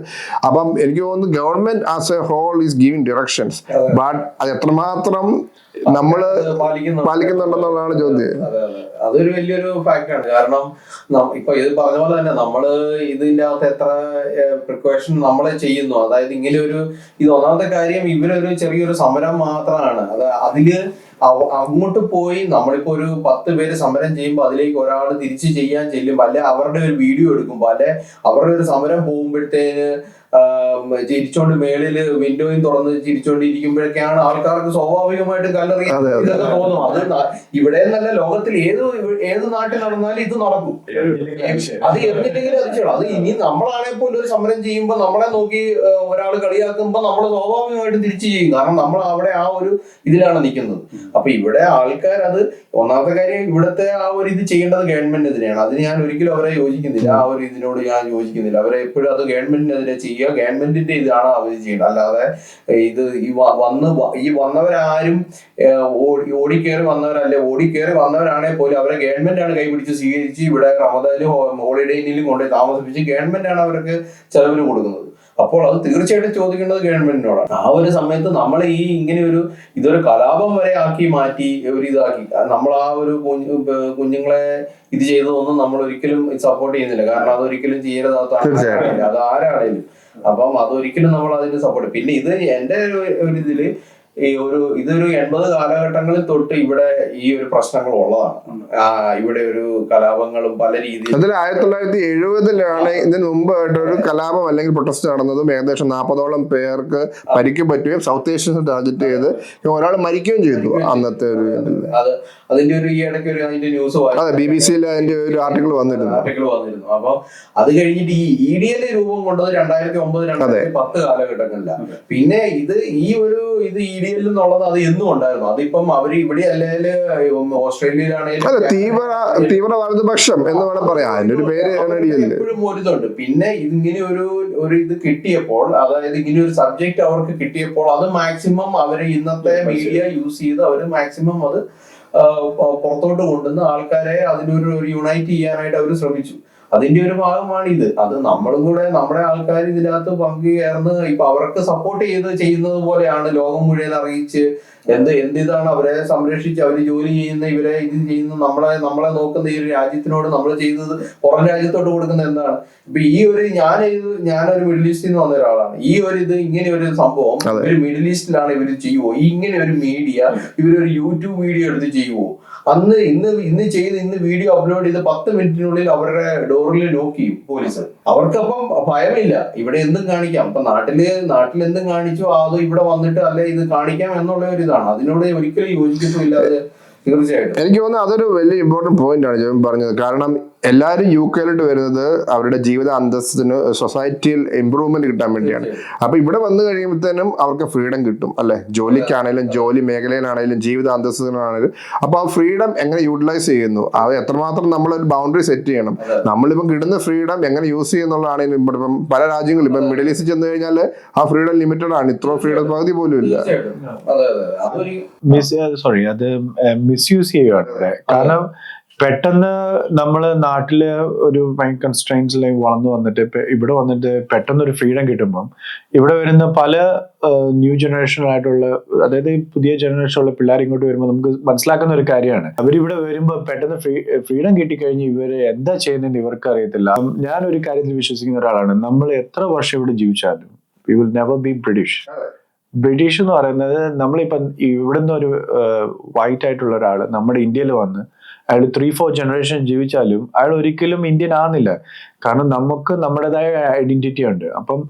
അപ്പം എനിക്ക് തോന്നുന്നു government as a whole is giving directions but അത്. എത്രമാത്രം നമ്മൾ പാലിക്കുന്നുണ്ടെന്നുള്ളതാണ് ചോദ്യം. അതെ, അതെ. അതൊരു വലിയൊരു ഫാക്ടറാണ് കാരണം ഇപ്പൊ ഇത് പറഞ്ഞ പോലെ തന്നെ നമ്മൾ ഇതിന്റെ അകത്ത് എത്ര പ്രിക്കോഷൻ നമ്മളെ ചെയ്യുന്നു. അതായത് ഇങ്ങനെ ഒരു ഇത് ഒന്നാമത്തെ കാര്യം ഇവരൊരു ചെറിയൊരു സമരം മാത്രമാണ് അത് അതിൽ അങ്ങോട്ട് പോയി നമ്മളിപ്പോ ഒരു പത്ത് പേര് സമരം ചെയ്യുമ്പോൾ അതിലേക്ക് ഒരാൾ തിരിച്ചു ചെയ്യാൻ ചെല്ലുമ്പോൾ അല്ലെ അവരുടെ ഒരു വീഡിയോ എടുക്കുമ്പോൾ അല്ലെ അവരുടെ ഒരു സമരം പോകുമ്പോഴത്തേന് ചിരിച്ചോണ്ട് മേളിൽ വിൻഡോയും തുറന്ന് ചിരിച്ചോണ്ടിരിക്കുമ്പോഴൊക്കെയാണ് ആൾക്കാർക്ക് സ്വാഭാവികമായിട്ട് കല്ലറി. ഇതൊക്കെ തോന്നും. അത് ഇവിടെ നല്ല ലോകത്തിൽ ഏത് ഏത് നാട്ടിൽ നടന്നാലും ഇത് നടക്കും. അത് എന്നിട്ടെങ്കിലും അത് ചെയ്യണം. അത് ഇനി നമ്മളാണെങ്കിൽ പോലും ഒരു സമരം ചെയ്യുമ്പോൾ നമ്മളെ നോക്കി ഒരാൾ കളിയാക്കുമ്പോൾ നമ്മൾ സ്വാഭാവികമായിട്ട് തിരിച്ചു ചെയ്യും. കാരണം നമ്മൾ അവിടെ ആ ഒരു ഇതിലാണ് നിൽക്കുന്നത്. അപ്പൊ ഇവിടെ ആൾക്കാർ അത് ഒന്നാമത്തെ കാര്യം ഇവിടുത്തെ ആ ഒരു ഇത് ചെയ്യേണ്ടത് ഗവൺമെന്റിനെതിരെയാണ്. അതിന് ഞാൻ ഒരിക്കലും അവരെ യോജിക്കുന്നില്ല. ആ ഒരു ഇതിനോട് ഞാൻ യോജിക്കുന്നില്ല. അവരെ എപ്പോഴും അത് ഗവൺമെന്റിനെതിരെ ചെയ്യുക ഗവൺമെന്റിന്റെ ഇതാണ് അവർ ചെയ്യുന്നത് അല്ലാതെ ഇത് ഈ വന്ന് ഈ വന്നവരാരും ഓടിക്കേറി വന്നവരല്ല ഓടിക്കേറി വന്നവരാണെങ്കിൽ പോലും അവരെ ഗവൺമെന്റ് ആണ് കൈപിടിച്ച് സ്വീകരിച്ച് ഇവിടെ റമദാനിലും ഹോളിഡേ ഇന്നിലും കൊണ്ടുപോയി താമസിപ്പിച്ച് ഗവൺമെന്റ് ആണ് അവർക്ക് ചെലവിന് കൊടുക്കുന്നത്. അപ്പോൾ അത് തീർച്ചയായിട്ടും ചോദിക്കേണ്ടത് ഗവൺമെന്റിനോടാണ്. ആ ഒരു സമയത്ത് നമ്മൾ ഈ ഇങ്ങനെ ഒരു ഇതൊരു കലാപം വരെ ആക്കി മാറ്റി ഒരു ഇതാക്കി. നമ്മൾ ആ ഒരു കുഞ്ഞു കുഞ്ഞുങ്ങളെ ഇത് ചെയ്തതൊന്നും നമ്മൾ ഒരിക്കലും സപ്പോർട്ട് ചെയ്യുന്നില്ല. കാരണം അത് ഒരിക്കലും ചെയ്യരുതാത്ത അത് ആരാണേലും അപ്പം അതൊരിക്കലും നമ്മൾ അതിന് സപ്പോർട്ട് പിന്നെ ഇത് ഒരു ഒരു ഇതിൽ ഈ ഒരു ഇതൊരു എൺപത് കാലഘട്ടങ്ങളിൽ തൊട്ട് ഇവിടെ ഈ ഒരു പ്രശ്നങ്ങൾ ഉള്ളതാണ്. ഇവിടെ ഒരു കലാപങ്ങളും പല രീതിയിൽ അതിൽ ആയിരത്തി തൊള്ളായിരത്തി എഴുപതിലാണ് ഇതിന് മുമ്പായിട്ട് ഒരു കലാപം അല്ലെങ്കിൽ പ്രൊട്ടസ്റ്റ് നടന്നതും ഏകദേശം നാൽപ്പതോളം പേർക്ക് പരിക്ക് പറ്റുകയും സൗത്ത് ഏഷ്യൻസ് ടാർഗറ്റ് ചെയ്ത് ഒരാൾ മരിക്കുകയും ചെയ്തു അന്നത്തെ ഒരു. അത് അതിന്റെ ഒരു ഈ ഇടയ്ക്ക് ഒരു അതിന്റെ ന്യൂസ് അതെ ബി ബി സിയിൽ അതിന്റെ ഒരു ആർട്ടിക്കിൾ വന്നിരുന്നു. ആർട്ടിക്കിൾ വന്നിരുന്നു. അപ്പൊ അത് കഴിഞ്ഞിട്ട് ഈ ഇ ഡി എൽ രൂപം കൊണ്ടത് രണ്ടായിരത്തി ഒമ്പത് രണ്ടായിരത്തി പത്ത് കാലഘട്ടങ്ങളിലാണ്. പിന്നെ ഇത് ഈ ഒരു ഇത് ഇ ഡി എൽ എന്നുള്ളത് അത് എന്നും ഉണ്ടായിരുന്നു. അതിപ്പം അവർ ഇവിടെ അല്ലെങ്കിൽ ഓസ്ട്രേലിയയിലാണെങ്കിലും അതെ തീവ്ര തീവ്ര വലതുപക്ഷം എന്ന് വേണം പറയാം. അതിന്റെ ഒരു പേര് എപ്പോഴും ഒരു ഇതുണ്ട് പിന്നെ ഇങ്ങനെ ഒരു ഒരു ഇത് കിട്ടിയപ്പോൾ അതായത് ഇങ്ങനെ ഒരു സബ്ജക്ട് അവർക്ക് കിട്ടിയപ്പോൾ അത് മാക്സിമം അവർ ഇന്നത്തെ മീഡിയ യൂസ് ചെയ്ത് അവർ മാക്സിമം അത് പുറത്തോട്ട് കൊണ്ടുവന്ന് ആൾക്കാരെ അതിനൊരു യുണൈറ്റ് ചെയ്യാനായിട്ട് അവർ ശ്രമിച്ചു. അതിന്റെ ഒരു ഭാഗമാണ് ഇത് അത് നമ്മളും കൂടെ നമ്മുടെ ആൾക്കാർ ഇതിനകത്ത് പങ്കുചേർന്ന് ഇപ്പൊ അവർക്ക് സപ്പോർട്ട് ചെയ്ത് ചെയ്യുന്നത് പോലെയാണ് ലോകം മുഴുവൻ അറിയിച്ച് എന്ത് എന്ത് ഇതാണ് അവരെ സംരക്ഷിച്ച് അവർ ജോലി ചെയ്യുന്ന ഇവരെ ഇത് ചെയ്യുന്ന നമ്മളെ നമ്മളെ നോക്കുന്ന ഈ ഒരു രാജ്യത്തിനോട് നമ്മൾ ചെയ്തത് പുറം രാജ്യത്തോട്ട് കൊടുക്കുന്ന എന്താണ്? ഇപ്പൊ ഈ ഒരു ഞാൻ ഞാനൊരു മിഡിൽ ഈസ്റ്റിൽ നിന്ന് വന്ന ഒരാളാണ്. ഈ ഒരു ഇത് ഇങ്ങനെ ഒരു സംഭവം ഒരു മിഡിൽ ഈസ്റ്റിലാണ് ഇവർ ചെയ്യുവോ? ഈ ഇങ്ങനെ ഒരു മീഡിയ ഇവരൊരു യൂട്യൂബ് വീഡിയോ എടുത്ത് ചെയ്യുവോ? അന്ന് ഇന്ന് ഇന്ന് ചെയ്ത് ഇന്ന് വീഡിയോ അപ്ലോഡ് ചെയ്ത് പത്ത് മിനിറ്റിനുള്ളിൽ അവരുടെ ഡോറിൽ ലോക്ക് ചെയ്യും പോലീസ്. അവർക്കപ്പം ഭയമില്ല. ഇവിടെ എന്തും കാണിക്കാം. ഇപ്പൊ നാട്ടിൽ നാട്ടിൽ എന്തും കാണിച്ചു അത് ഇവിടെ വന്നിട്ട് അല്ലെ ഇത് കാണിക്കാം എന്നുള്ള ഒരു ഇതാണ്. അതിനോട് ഒരിക്കലും യോജിക്കുന്നില്ല അത്. തീർച്ചയായിട്ടും. എനിക്ക് തോന്നുന്നു അതൊരു വലിയ ഇമ്പോർട്ടന്റ് പോയിന്റ് ആണ്. ഞാൻ പറഞ്ഞത്. കാരണം എല്ലാവരും യു കെയിലോട്ട് വരുന്നത് അവരുടെ ജീവിത അന്തസ്സിന് സൊസൈറ്റിയിൽ ഇമ്പ്രൂവ്മെന്റ് കിട്ടാൻ വേണ്ടിയാണ്. അപ്പൊ ഇവിടെ വന്നു കഴിയുമ്പോഴത്തേനും അവർക്ക് ഫ്രീഡം കിട്ടും അല്ലെ? ജോലിക്കാണേലും ജോലി മേഖലയിലാണേലും ജീവിത അന്തസ്സിനാണേലും. അപ്പൊ ആ ഫ്രീഡം എങ്ങനെ യൂട്ടിലൈസ് ചെയ്യുന്നു? അത് എത്രമാത്രം നമ്മൾ ഒരു ബൗണ്ടറി സെറ്റ് ചെയ്യണം നമ്മളിപ്പം കിട്ടുന്ന ഫ്രീഡം എങ്ങനെ യൂസ് ചെയ്യുന്നുള്ളതാണ് ഇവിടെ ഇപ്പം പല രാജ്യങ്ങളും ഇപ്പം മിഡിൽ ഈസ്റ്റ് ചെന്ന് കഴിഞ്ഞാൽ ആ ഫ്രീഡം ലിമിറ്റഡ് ആണ്. ഇത്ര ഫ്രീഡം പകുതി പോലും ഇല്ല. സോറി അത് മിസ്യൂസ് ചെയ്യുകയാണ് കാരണം പെട്ടെന്ന് നമ്മൾ നാട്ടിൽ ഒരു കൺസ്ട്രെയിൻസിലേക്ക് വളർന്നു വന്നിട്ട് ഇവിടെ വന്നിട്ട് പെട്ടെന്ന് ഒരു ഫ്രീഡം കിട്ടുമ്പം ഇവിടെ വരുന്ന പല ന്യൂ ജനറേഷനായിട്ടുള്ള അതായത് പുതിയ ജനറേഷനുള്ള പിള്ളേർ ഇങ്ങോട്ട് വരുമ്പോൾ നമുക്ക് മനസ്സിലാക്കുന്ന ഒരു കാര്യമാണ്. അവരിവിടെ വരുമ്പോൾ പെട്ടെന്ന് ഫ്രീ ഫ്രീഡം കിട്ടിക്കഴിഞ്ഞ് ഇവർ എന്താ ചെയ്യുന്നതെന്ന് ഇവർക്ക് അറിയത്തില്ല. ഞാൻ ഒരു കാര്യത്തിൽ വിശ്വസിക്കുന്ന ഒരാളാണ്. നമ്മൾ എത്ര വർഷം ഇവിടെ ജീവിച്ചാലും we will never be British British എന്ന് പറയുന്നത് നമ്മളിപ്പം ഇവിടുന്ന് ഒരു വൈറ്റ് ആയിട്ടുള്ള ഒരാൾ നമ്മുടെ ഇന്ത്യയിൽ വന്ന് അയാൾ ത്രീ ഫോർ ജനറേഷൻ ജീവിച്ചാലും അയാൾ ഒരിക്കലും ഇന്ത്യൻ ആകുന്നില്ല കാരണം നമുക്ക് നമ്മുടേതായ ഐഡന്റിറ്റി ഉണ്ട്. അപ്പം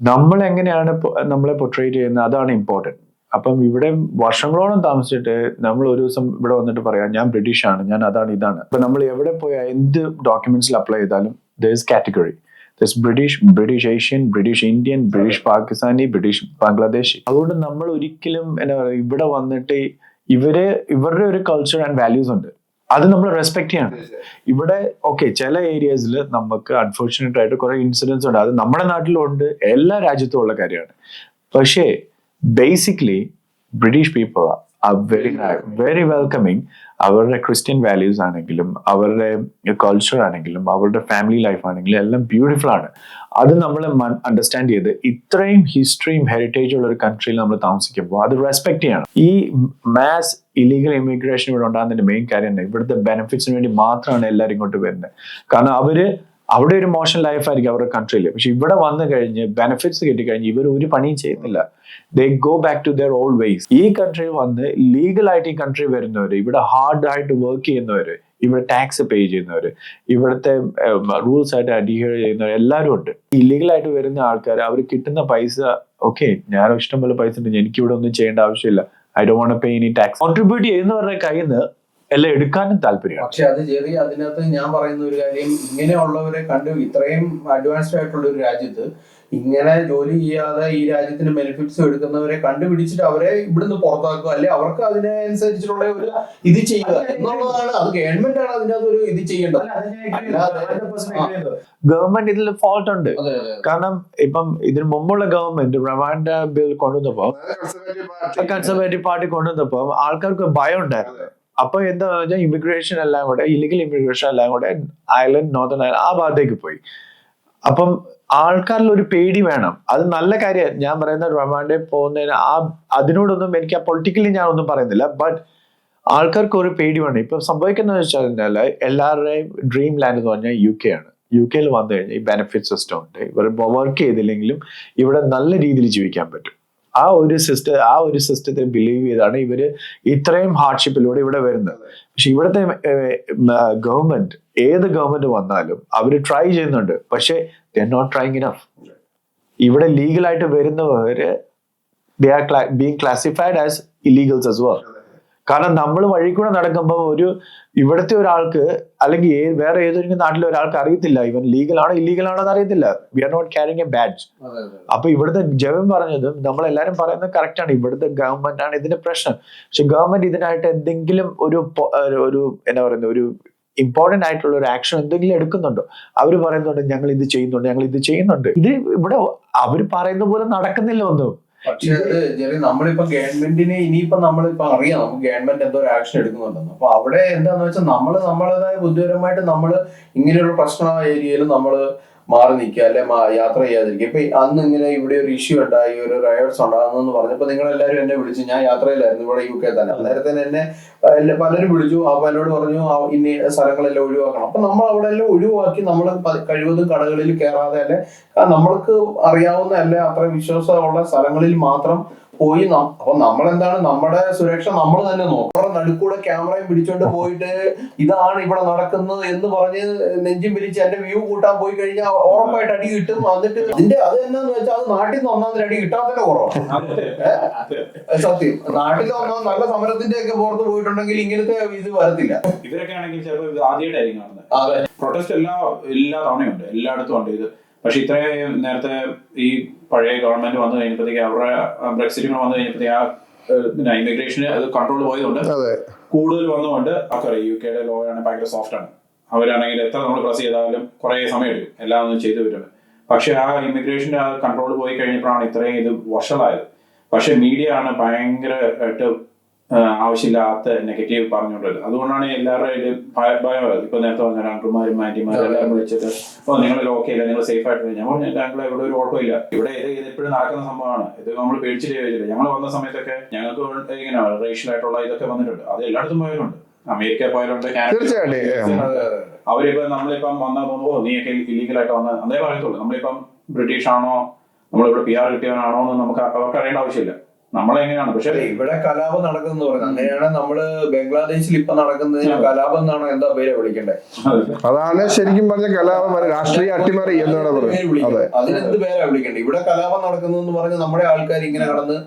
നമ്മൾ എങ്ങനെയാണ് നമ്മളെ പൊട്രേറ്റ് ചെയ്യുന്നത്? അതാണ് ഇമ്പോർട്ടന്റ് അപ്പം ഇവിടെ വർഷങ്ങളോളം താമസിച്ചിട്ട് നമ്മൾ ഒരു ദിവസം ഇവിടെ വന്നിട്ട് പറയാം ഞാൻ ബ്രിട്ടീഷ് ആണ്. ഞാൻ അതാണ് ഇതാണ്. അപ്പൊ നമ്മൾ എവിടെ പോയാൽ എന്ത് ഡോക്യുമെന്റ്സിൽ അപ്ലൈ ചെയ്താലും thus category thus British British Asian British Indian British Pakistani British Bangladeshi അതുകൊണ്ട് നമ്മൾ ഒരിക്കലും എന്താ പറയുക ഇവിടെ വന്നിട്ട് ഇവർ ഇവരുടെ ഒരു കൾച്ചർ ആൻഡ് വാല്യൂസ് ഉണ്ട്. അത് നമ്മൾ റെസ്പെക്ട് ചെയ്യണം. ഇവിടെ ഓക്കെ ചില ഏരിയസിൽ നമുക്ക് അൺഫോർച്ചുനേറ്റ് ആയിട്ട് കുറെ ഇൻസിഡൻസ് ഉണ്ട്. അത് നമ്മുടെ നാട്ടിലുണ്ട് എല്ലാ രാജ്യത്തും ഉള്ള കാര്യമാണ്. പക്ഷേ basically British people are very very welcoming അവരുടെ ക്രിസ്ത്യൻ വാല്യൂസ് ആണെങ്കിലും അവരുടെ കൾച്ചർ ആണെങ്കിലും അവരുടെ ഫാമിലി ലൈഫ് ആണെങ്കിലും എല്ലാം ബ്യൂട്ടിഫുൾ ആണ്. അത് നമ്മൾ അണ്ടർസ്റ്റാൻഡ് ചെയ്ത് ഇത്രയും ഹിസ്റ്ററിയും ഹെറിറ്റേജ് ഉള്ള ഒരു കൺട്രിയിൽ നമ്മൾ താമസിക്കുമ്പോൾ അത് റെസ്പെക്ട് ചെയ്യണം. ഈ മാസ് ഇലീഗൽ ഇമിഗ്രേഷൻ ഇവിടെ ഉണ്ടാകുന്നതിന്റെ മെയിൻ കാര്യം തന്നെ ഇവിടുത്തെ ബെനിഫിറ്റ്സിന് വേണ്ടി മാത്രമാണ് എല്ലാവരും ഇങ്ങോട്ട് വരുന്നത്. കാരണം അവർ അവിടെ ഒരു മോശം ലൈഫായിരിക്കും അവരുടെ കൺട്രിയിൽ പക്ഷെ ഇവിടെ വന്നു കഴിഞ്ഞ് ബെനിഫിറ്റ്സ് കിട്ടിക്കഴിഞ്ഞ് ഇവർ ഒരു പണിയും ചെയ്യുന്നില്ല. They go back to their all ways ഈ കൺട്രി വന്ന് ലീഗൽ ആയിട്ട് ഈ കൺട്രി വരുന്നവര് ഇവിടെ ഹാർഡ് ആയിട്ട് വർക്ക് ചെയ്യുന്നവര് ഇവിടെ ടാക്സ് പേ ചെയ്യുന്നവർ ഇവിടുത്തെ റൂൾസ് ആയിട്ട് അഡ്ഹിയർ ചെയ്യുന്നവർ എല്ലാവരും ഉണ്ട്. ഇല്ലീഗൽ ആയിട്ട് വരുന്ന ആൾക്കാർ അവർ കിട്ടുന്ന പൈസ ഓക്കെ ഞാൻ ഇഷ്ടംപോലെ പൈസ ഉണ്ട് എനിക്ക് ഇവിടെ ഒന്നും ചെയ്യേണ്ട ആവശ്യമില്ല. I do won't pay any tax contribute ചെയ്യുന്നവരുടെ കയ്യിൽ നിന്ന് എല്ലാം എടുക്കാനും താല്പര്യമാണ്. പക്ഷെ അത് ചെറിയ അതിനകത്ത് ഞാൻ പറയുന്ന ഒരു കാര്യം ഇങ്ങനെയുള്ളവരെ കണ്ട് ഇത്രയും അഡ്വാൻസ്ഡ് ആയിട്ടുള്ള ഒരു രാജ്യത്ത് ഇങ്ങനെ ജോലി ചെയ്യാതെ ഈ രാജ്യത്തിന് ബെനിഫിറ്റ്സ് എടുക്കുന്നവരെ കണ്ടുപിടിച്ചിട്ട് അവരെ ഇവിടുന്ന് പുറത്താക്കുക അല്ലെ അവർക്ക് അതിനനുസരിച്ചിട്ടുള്ള ഒരു ഇത് ചെയ്യുക എന്നുള്ളതാണ്. അത് ഗവൺമെന്റ് ആണ് അതിനകത്ത് ഒരു ഇത് ചെയ്യേണ്ടത്. ഗവൺമെന്റ് ഇതിൽ ഫോൾട്ട് ഉണ്ട്. കാരണം ഇപ്പം ഇതിന് മുമ്പുള്ള ഗവൺമെന്റ് റവാൻഡ ബിൽ കൊണ്ടുവന്നപ്പോ കൺസർവേറ്റീവ് പാർട്ടി കൊണ്ടുവന്നപ്പോ ആൾക്കാർക്ക് ഭയം ഉണ്ടായിരുന്നു. അപ്പൊ എന്താ വെച്ചാൽ ഇമിഗ്രേഷൻ എല്ലാം കൂടെ ഇല്ലീഗൽ ഇമിഗ്രേഷൻ എല്ലാം കൂടെ അയർലൻഡ് നോർത്തേൺ ഐലൻഡ് ആ ഭാഗത്തേക്ക് പോയി. അപ്പം ആൾക്കാരിൽ ഒരു പേടി വേണം. അത് നല്ല കാര്യം. ഞാൻ പറയുന്ന റൊമാൻഡെ പോകുന്നതിന് ആ അതിനോടൊന്നും എനിക്ക് ആ പൊളിറ്റിക്കലി ഞാൻ ഒന്നും പറയുന്നില്ല. ബട്ട് ആൾക്കാർക്ക് ഒരു പേടി വേണം. ഇപ്പൊ സംഭവിക്കുന്നത് വെച്ചാൽ കഴിഞ്ഞാൽ എല്ലാവരുടെയും ഡ്രീം ലാൻഡ് എന്ന് പറഞ്ഞാൽ യു കെ ആണ്. യു കെയിൽ വന്നു കഴിഞ്ഞാൽ ഈ ബെനിഫിറ്റ് സിസ്റ്റം ഉണ്ട്. ഇവർ വർക്ക് ചെയ്തില്ലെങ്കിലും ഇവിടെ നല്ല രീതിയിൽ ജീവിക്കാൻ പറ്റും. ആ ഒരു സിസ്റ്റം ആ ഒരു സിസ്റ്റത്തെ ബിലീവ് ചെയ്താണ് ഇവർ ഇത്രയും ഹാർഡ്ഷിപ്പിലൂടെ ഇവിടെ വരുന്നത്. പക്ഷെ ഇവിടുത്തെ ഗവൺമെന്റ് ഏത് ഗവൺമെന്റ് വന്നാലും അവർ ട്രൈ ചെയ്യുന്നുണ്ട്. പക്ഷെ ദർ നോട്ട് ട്രൈങ് ഇനഫ് ഇവിടെ ലീഗലായിട്ട് വരുന്നവര് they are being classified as illegals as well. കാരണം നമ്മൾ വഴി കൂടെ നടക്കുമ്പോൾ ഒരു ഇവിടുത്തെ ഒരാൾക്ക് അല്ലെങ്കിൽ വേറെ ഏതൊരു നാട്ടിലെ ഒരാൾക്ക് അറിയത്തില്ല. ഇവൻ ലീഗൽ ആണോ ഇല്ലീഗൽ ആണോ എന്ന് അറിയത്തില്ല we are not carrying a badge അപ്പൊ ഇവിടുത്തെ ജവൻ പറഞ്ഞതും നമ്മളെല്ലാരും പറയുന്നത് കറക്റ്റ് ആണ്. ഇവിടുത്തെ ഗവൺമെന്റ് ആണ് ഇതിന്റെ പ്രശ്നം. പക്ഷെ ഗവൺമെന്റ് ഇതിനായിട്ട് എന്തെങ്കിലും ഒരു- ഒരു എന്താ പറയുന്നത് ഒരു ഇമ്പോർട്ടന്റ് ആയിട്ടുള്ള ഒരു ആക്ഷൻ എന്തെങ്കിലും എടുക്കുന്നുണ്ടോ? അവർ പറയുന്നുണ്ട് ഞങ്ങൾ ഇത് ചെയ്യുന്നുണ്ട് ഞങ്ങൾ ഇത് ചെയ്യുന്നുണ്ട്. ഇത് ഇവിടെ അവർ പറയുന്ന പോലെ നടക്കുന്നില്ല ഒന്നും. പക്ഷേ നമ്മളിപ്പോ ഗവൺമെന്റിനെ ഇനിയിപ്പോ നമ്മളിപ്പോ അറിയാം നമുക്ക് ഗവൺമെന്റ് എന്തോ ഒരു ആക്ഷൻ എടുക്കുന്നുണ്ടെന്ന്. അപ്പൊ അവിടെ എന്താന്ന് വെച്ചാൽ നമ്മൾ നമ്മളേതായ ബുദ്ധിപരമായിട്ട് നമ്മൾ ഇങ്ങനെയുള്ള പ്രശ്ന ഏരിയയിൽ നമ്മൾ മാറി നിൽക്കുക അല്ലെ യാത്ര ചെയ്യാതിരിക്കുക. ഇപ്പൊ അന്ന് ഇങ്ങനെ ഇവിടെ ഒരു ഇഷ്യൂ ഉണ്ടായി ഒരു റയോട്ട്സ് ഉണ്ടാകുന്നു പറഞ്ഞപ്പോ നിങ്ങൾ എല്ലാവരും എന്നെ വിളിച്ചു ഞാൻ യാത്രയിലായിരുന്നു ഇവിടെ യു കെ തന്നെ. നേരത്തെ എന്നെ എല്ലാ- പലരും വിളിച്ചു അപ്പൊ എന്നോട് പറഞ്ഞു ഇനി സ്ഥലങ്ങളെല്ലാം ഒഴിവാക്കണം. അപ്പൊ നമ്മൾ അവിടെ എല്ലാം ഒഴിവാക്കി നമ്മൾ കഴിവതും കടകളിൽ കയറാതെ അല്ലെ നമ്മൾക്ക് അറിയാവുന്ന അല്ലെ അത്ര വിശ്വാസമുള്ള സ്ഥലങ്ങളിൽ മാത്രം പോയി അപ്പൊ നമ്മളെന്താണ്? നമ്മുടെ സുരക്ഷ നമ്മൾ തന്നെ നോക്കണം നടുക്കൂടെ ക്യാമറയും പിടിച്ചോണ്ട് പോയിട്ട് ഇതാണ് ഇവിടെ നടക്കുന്നത് എന്ന് പറഞ്ഞ് നെഞ്ചും പിരിച്ച് എന്റെ വ്യൂ കൂട്ടാൻ പോയി കഴിഞ്ഞാൽ ഉറപ്പായിട്ട് അടി കിട്ടും. വന്നിട്ട് അതിന്റെ അത് എന്നാന്ന് വെച്ചാൽ അത് നാട്ടിൽ നിന്ന് ഒന്നാം അടി കിട്ടാത്തന്നെ കുറവാണ് സത്യം. നാട്ടിൽ ഒന്നാം നല്ല സമരത്തിന്റെ ഒക്കെ പുറത്ത് പോയിട്ടുണ്ടെങ്കിൽ ഇങ്ങനത്തെ ഇത് വരത്തില്ല. ഇവരൊക്കെ ആണെങ്കിൽ ചിലപ്പോൾ ആദ്യമായിട്ടായിരിക്കും കാണുന്നത് അതെ. പ്രൊട്ടസ്റ്റ് എല്ലാ എല്ലാ തവണയും ഉണ്ട് എല്ലായിടത്തും ഉണ്ട്. ഇത് പക്ഷെ ഇത്രയും നേരത്തെ ഈ പഴയ ഗവൺമെന്റ് വന്നു കഴിഞ്ഞപ്പോഴത്തേക്ക് അവരുടെ ബ്രെക്സിറ്റുകൾ വന്നു കഴിഞ്ഞപ്പോഴത്തേക്ക് ആ പിന്നെ ഇമിഗ്രേഷന് അത് കൺട്രോൾ പോയതുകൊണ്ട് കൂടുതൽ വന്നുകൊണ്ട് ഒക്കെ യു കെയുടെ ലോ ആണ് ഭയങ്കര സോഫ്റ്റ് ആണ്. അവരാണെങ്കിൽ എത്ര നമ്മൾ പ്രസ് ചെയ്താലും കുറേ സമയം എടുക്കും. എല്ലാം ഒന്നും ചെയ്തു വരുന്നത്. പക്ഷെ ആ ഇമിഗ്രേഷന്റെ ആ കൺട്രോൾ പോയി കഴിഞ്ഞപ്പോഴാണ് ഇത്രയും ഇത് വഷളായത്. പക്ഷെ മീഡിയ ആണ് ഭയങ്കരമായിട്ട് ആവശ്യമില്ലാത്ത നെഗറ്റീവ് പറഞ്ഞുകൊണ്ടത് അതുകൊണ്ടാണ് എല്ലാവരുടെയും ഭയ- ഇപ്പൊ നേരത്തെ പറഞ്ഞ ആൻഡ്രുമാരും ആന്റിമാരും എല്ലാവരും വിളിച്ചിട്ട് അപ്പൊ നിങ്ങൾ ഓക്കെ ഇല്ല നിങ്ങൾ സേഫ് ആയിട്ട് ഞാൻ പറഞ്ഞു ഞങ്ങൾ ഇവിടെ ഒരു ഓട്ടോ ഇല്ല. ഇവിടെ ഇത് ഇത് എപ്പോഴും നടക്കുന്ന സംഭവമാണ്. ഇത് നമ്മൾ പേടിച്ചിട്ട് ചോദിച്ചില്ല ഞങ്ങൾ വന്ന സമയത്തൊക്കെ ഞങ്ങൾക്ക് ഇങ്ങനെ റേഷ്യൽ ആയിട്ടുള്ള ഇതൊക്കെ വന്നിട്ടുണ്ട്. അത് എല്ലായിടത്തും പോയവരുണ്ട്. അമേരിക്ക പോയവരുണ്ട് കാനഡ തീർച്ചയായിട്ടും. അവരിപ്പോ നമ്മളിപ്പം വന്നാൽ തോന്നുമ്പോ നീയൊക്കെ ഇല്ലീഗൽ ആയിട്ട് വന്ന അതേ പറയത്തുള്ളൂ. നമ്മളിപ്പം ബ്രിട്ടീഷ് ആണോ നമ്മളിവിടെ പി ആർ കിട്ടിയവനാണോ എന്ന് നമുക്ക് അവർക്ക് അറിയേണ്ട ആവശ്യമില്ല. നമ്മളെങ്ങനെയാണ്? പക്ഷെ ഇവിടെ കലാപം നടക്കുന്നു പറഞ്ഞു അങ്ങനെയാണ് നമ്മൾ ബംഗ്ലാദേശിൽ ഇപ്പൊ നടക്കുന്നതിന് കലാപം എന്നാണ് എന്താ പേര് വിളിക്കേണ്ടത് അതാണ് ശരിക്കും പറഞ്ഞ കലാപം രാഷ്ട്രീയ അട്ടിമറി എന്നാണ് പറയുന്നത്. അതിനെന്ത് പേരാ വിളിക്കേണ്ടത് ഇവിടെ കലാപം നടക്കുന്നു എന്ന് പറഞ്ഞ് നമ്മുടെ ആൾക്കാർ ഇങ്ങനെ കടന്ന്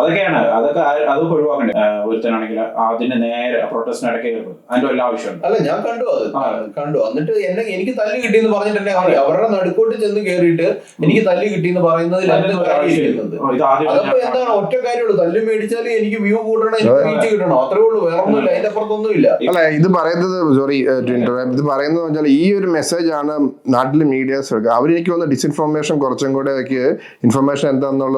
അതൊക്കെയാണ്. അതൊക്കെ അത് അതൊക്കെ ഒഴിവാക്കണ്ടേ ഒരുത്തനാണെങ്കിൽ അതിന്റെ നേരെ പ്രൊട്ടസ്റ്റിന് ഇടയ്ക്ക് കയറുന്നത് അതിന്റെ വല്ല ആവശ്യമുണ്ട്? അല്ല ഞാൻ കണ്ടു അത്. കണ്ടു. എന്നിട്ട് എന്നെ എനിക്ക് തല്ല് കിട്ടിയെന്ന് പറഞ്ഞിട്ട് അവരുടെ നടുക്കോട്ട് ചെന്ന് കേറിയിട്ട് എനിക്ക് തല്ല് കിട്ടിയെന്ന് പറയുന്നതിൽ അതപ്പോ എന്താണ്? ഒറ്റ കാര്യമുള്ളൂ. തല്ല് മേടിച്ചാൽ എനിക്ക് വ്യൂ കൂട്ടണം എനിക്ക് റീച്ച് കിട്ടണം. അത്രേ ഉള്ളൂ. വേറെ ഒന്നുമില്ല. അതിന്റെ അപ്പുറത്തൊന്നും ഇല്ല. അല്ല ഇത് പറയുന്നത് സോറി ഇത് പറയുന്നത് വെച്ചാൽ ഈ ഒരു മെസ്സേജ് ആണ് നാട്ടിലെ മീഡിയാസ് അവർ അവരെനിക്ക് വന്ന ഡിസ്ഇൻഫോർമേഷൻ കുറച്ചും കൂടെ ഇൻഫർമേഷൻ